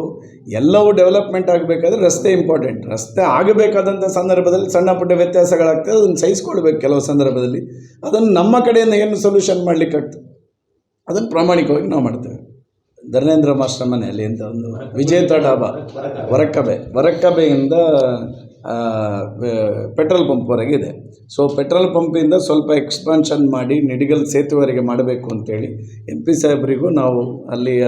ಎಲ್ಲವೂ ಡೆವಲಪ್ಮೆಂಟ್ ಆಗಬೇಕಾದ್ರೆ ರಸ್ತೆ ಇಂಪಾರ್ಟೆಂಟ್ ರಸ್ತೆ ಆಗಬೇಕಾದಂಥ ಸಂದರ್ಭದಲ್ಲಿ ಸಣ್ಣ ಪುಟ್ಟ ವ್ಯತ್ಯಾಸಗಳಾಗ್ತದೆ, ಅದನ್ನು ಸಹಿಸ್ಕೊಳ್ಬೇಕು ಕೆಲವು ಸಂದರ್ಭದಲ್ಲಿ. ಅದನ್ನು ನಮ್ಮ ಕಡೆಯಿಂದ ಏನು ಸೊಲ್ಯೂಷನ್ ಮಾಡಲಿಕ್ಕಾಗ್ತದೆ? ಅದನ್ನು ಪ್ರಾಮಾಣಿಕವಾಗಿ ನಾವು ಮಾಡ್ತೇವೆ. ಧರ್ಮೇಂದ್ರ ಮಾಸ್ಟರ್ ಮನೆಯಲ್ಲಿ ಅಂತ ಒಂದು ವಿಜೇತ ಡಾಬಾ. ವರಕ್ಕಬೆ. ವರಕ್ಕಬೆಯಿಂದ ಪೆಟ್ರೋಲ್ ಪಂಪ್ವರೆಗೆ ಇದೆ. ಸೊ ಪೆಟ್ರೋಲ್ ಪಂಪಿಂದ ಸ್ವಲ್ಪ ಎಕ್ಸ್ಪಾನ್ಷನ್ ಮಾಡಿ ನಿಡಿಗಲ್ ಸೇತುವೆವರೆಗೆ ಮಾಡಬೇಕು ಅಂತೇಳಿ ಎಂ ಪಿ ಸಾಹೇಬರಿಗೂ ನಾವು ಅಲ್ಲಿಯ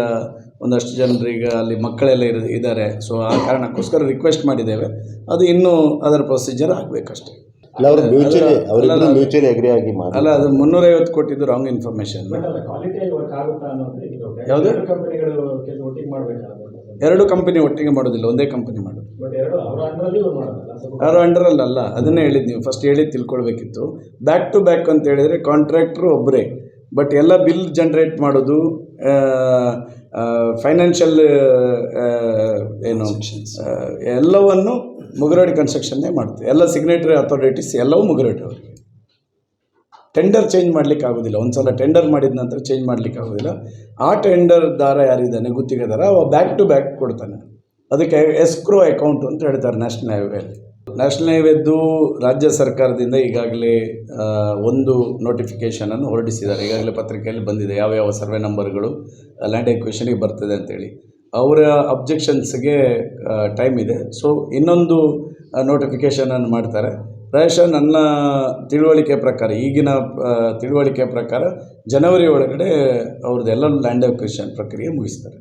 ಒಂದಷ್ಟು ಜನರಿಗೆ ಅಲ್ಲಿ ಮಕ್ಕಳೆಲ್ಲ ಇರ ಇದ್ದಾರೆ ಸೊ ಆ ಕಾರಣಕ್ಕೋಸ್ಕರ ರಿಕ್ವೆಸ್ಟ್ ಮಾಡಿದ್ದೇವೆ. ಅದು ಇನ್ನೂ ಅದರ ಪ್ರೊಸೀಜರ್ ಆಗಬೇಕಷ್ಟೇ. ಅವರು ಮ್ಯೂಚುಲಿ ಅಲ್ಲ. ಮ್ಯೂಚುಲಿ ಅಗ್ರಿ ಆಗಿ ಮಾಡಿ. ಅಲ್ಲ ಅದು ಮುನ್ನೂರೈವತ್ತು ಕೊಟ್ಟಿದ್ದು ರಾಂಗ್ ಯಾವ್ದು? ಎರಡು ಕಂಪನಿ ಒಟ್ಟಿಗೆ ಮಾಡೋದಿಲ್ಲ ಒಂದೇ ಕಂಪನಿ ಮಾಡೋದು. ಯಾರು ಅಂಡರಲ್ಲ ಅಲ್ಲ ಅದನ್ನೇ ಹೇಳಿದ್ದು ನೀವು. ಫಸ್ಟ್ ಹೇಳಿ ತಿಳ್ಕೊಳ್ಬೇಕಿತ್ತು. ಬ್ಯಾಕ್ ಟು ಬ್ಯಾಕ್ ಅಂತ ಹೇಳಿದರೆ ಕಾಂಟ್ರಾಕ್ಟ್ರು ಒಬ್ಬರೇ ಬಟ್ ಎಲ್ಲ ಬಿಲ್ ಜನ್ರೇಟ್ ಮಾಡೋದು ಫೈನಾನ್ಷಿಯಲ್ ಏನು ಎಲ್ಲವನ್ನು ಮುಗರಡಿ ಕನ್ಸ್ಟ್ರಕ್ಷನ್ನೇ ಮಾಡ್ತೀವಿ. ಎಲ್ಲ ಸಿಗ್ನೇಟರಿ ಅಥಾರಿಟೀಸ್ ಎಲ್ಲವೂ ಮುಗರಡಿ ಅವರಿಗೆ. ಟೆಂಡರ್ ಚೇಂಜ್ ಮಾಡಲಿಕ್ಕೆ ಆಗೋದಿಲ್ಲ. ಒಂದು ಸಲ ಟೆಂಡರ್ ಮಾಡಿದ ನಂತರ ಚೇಂಜ್ ಮಾಡಲಿಕ್ಕೆ ಆಗೋದಿಲ್ಲ. ಆ ಟೆಂಡರ್ ದಾರ ಯಾರಿದ್ದಾನೆ ಗುತ್ತಿಗೆದಾರ ಅವ ಬ್ಯಾಕ್ ಟು ಬ್ಯಾಕ್ ಕೊಡ್ತಾನೆ. ಅದಕ್ಕೆ ಎಸ್ಕ್ರೋ ಅಕೌಂಟ್ ಅಂತ ಹೇಳ್ತಾರೆ ನ್ಯಾಷನಲ್ ಹೈವೇಲಿ ನ್ಯಾಷನಲ್ ಹೈವೇದ್ದು ರಾಜ್ಯ ಸರ್ಕಾರದಿಂದ ಈಗಾಗಲೇ ಒಂದು ನೋಟಿಫಿಕೇಷನನ್ನು ಹೊರಡಿಸಿದ್ದಾರೆ. ಈಗಾಗಲೇ ಪತ್ರಿಕೆಯಲ್ಲಿ ಬಂದಿದೆ. ಯಾವ ಯಾವ ಸರ್ವೆ ನಂಬರ್ಗಳು ಲ್ಯಾಂಡ್ ಎಕ್ವಿಷನಿಗೆ ಬರ್ತದೆ ಅಂತೇಳಿ. ಅವರ ಅಬ್ಜೆಕ್ಷನ್ಸ್ಗೆ ಟೈಮ್ ಇದೆ. ಸೊ ಇನ್ನೊಂದು ನೋಟಿಫಿಕೇಷನನ್ನು ಮಾಡ್ತಾರೆ. ಪ್ರಾಯಶಃ ನನ್ನ ತಿಳುವಳಿಕೆ ಪ್ರಕಾರ, ಈಗಿನ ತಿಳುವಳಿಕೆ ಪ್ರಕಾರ, ಜನವರಿ ಒಳಗಡೆ ಅವ್ರದ್ದು ಎಲ್ಲ ಲ್ಯಾಂಡ್ ಅಕ್ವಿಷನ್ ಪ್ರಕ್ರಿಯೆ ಮುಗಿಸ್ತಾರೆ.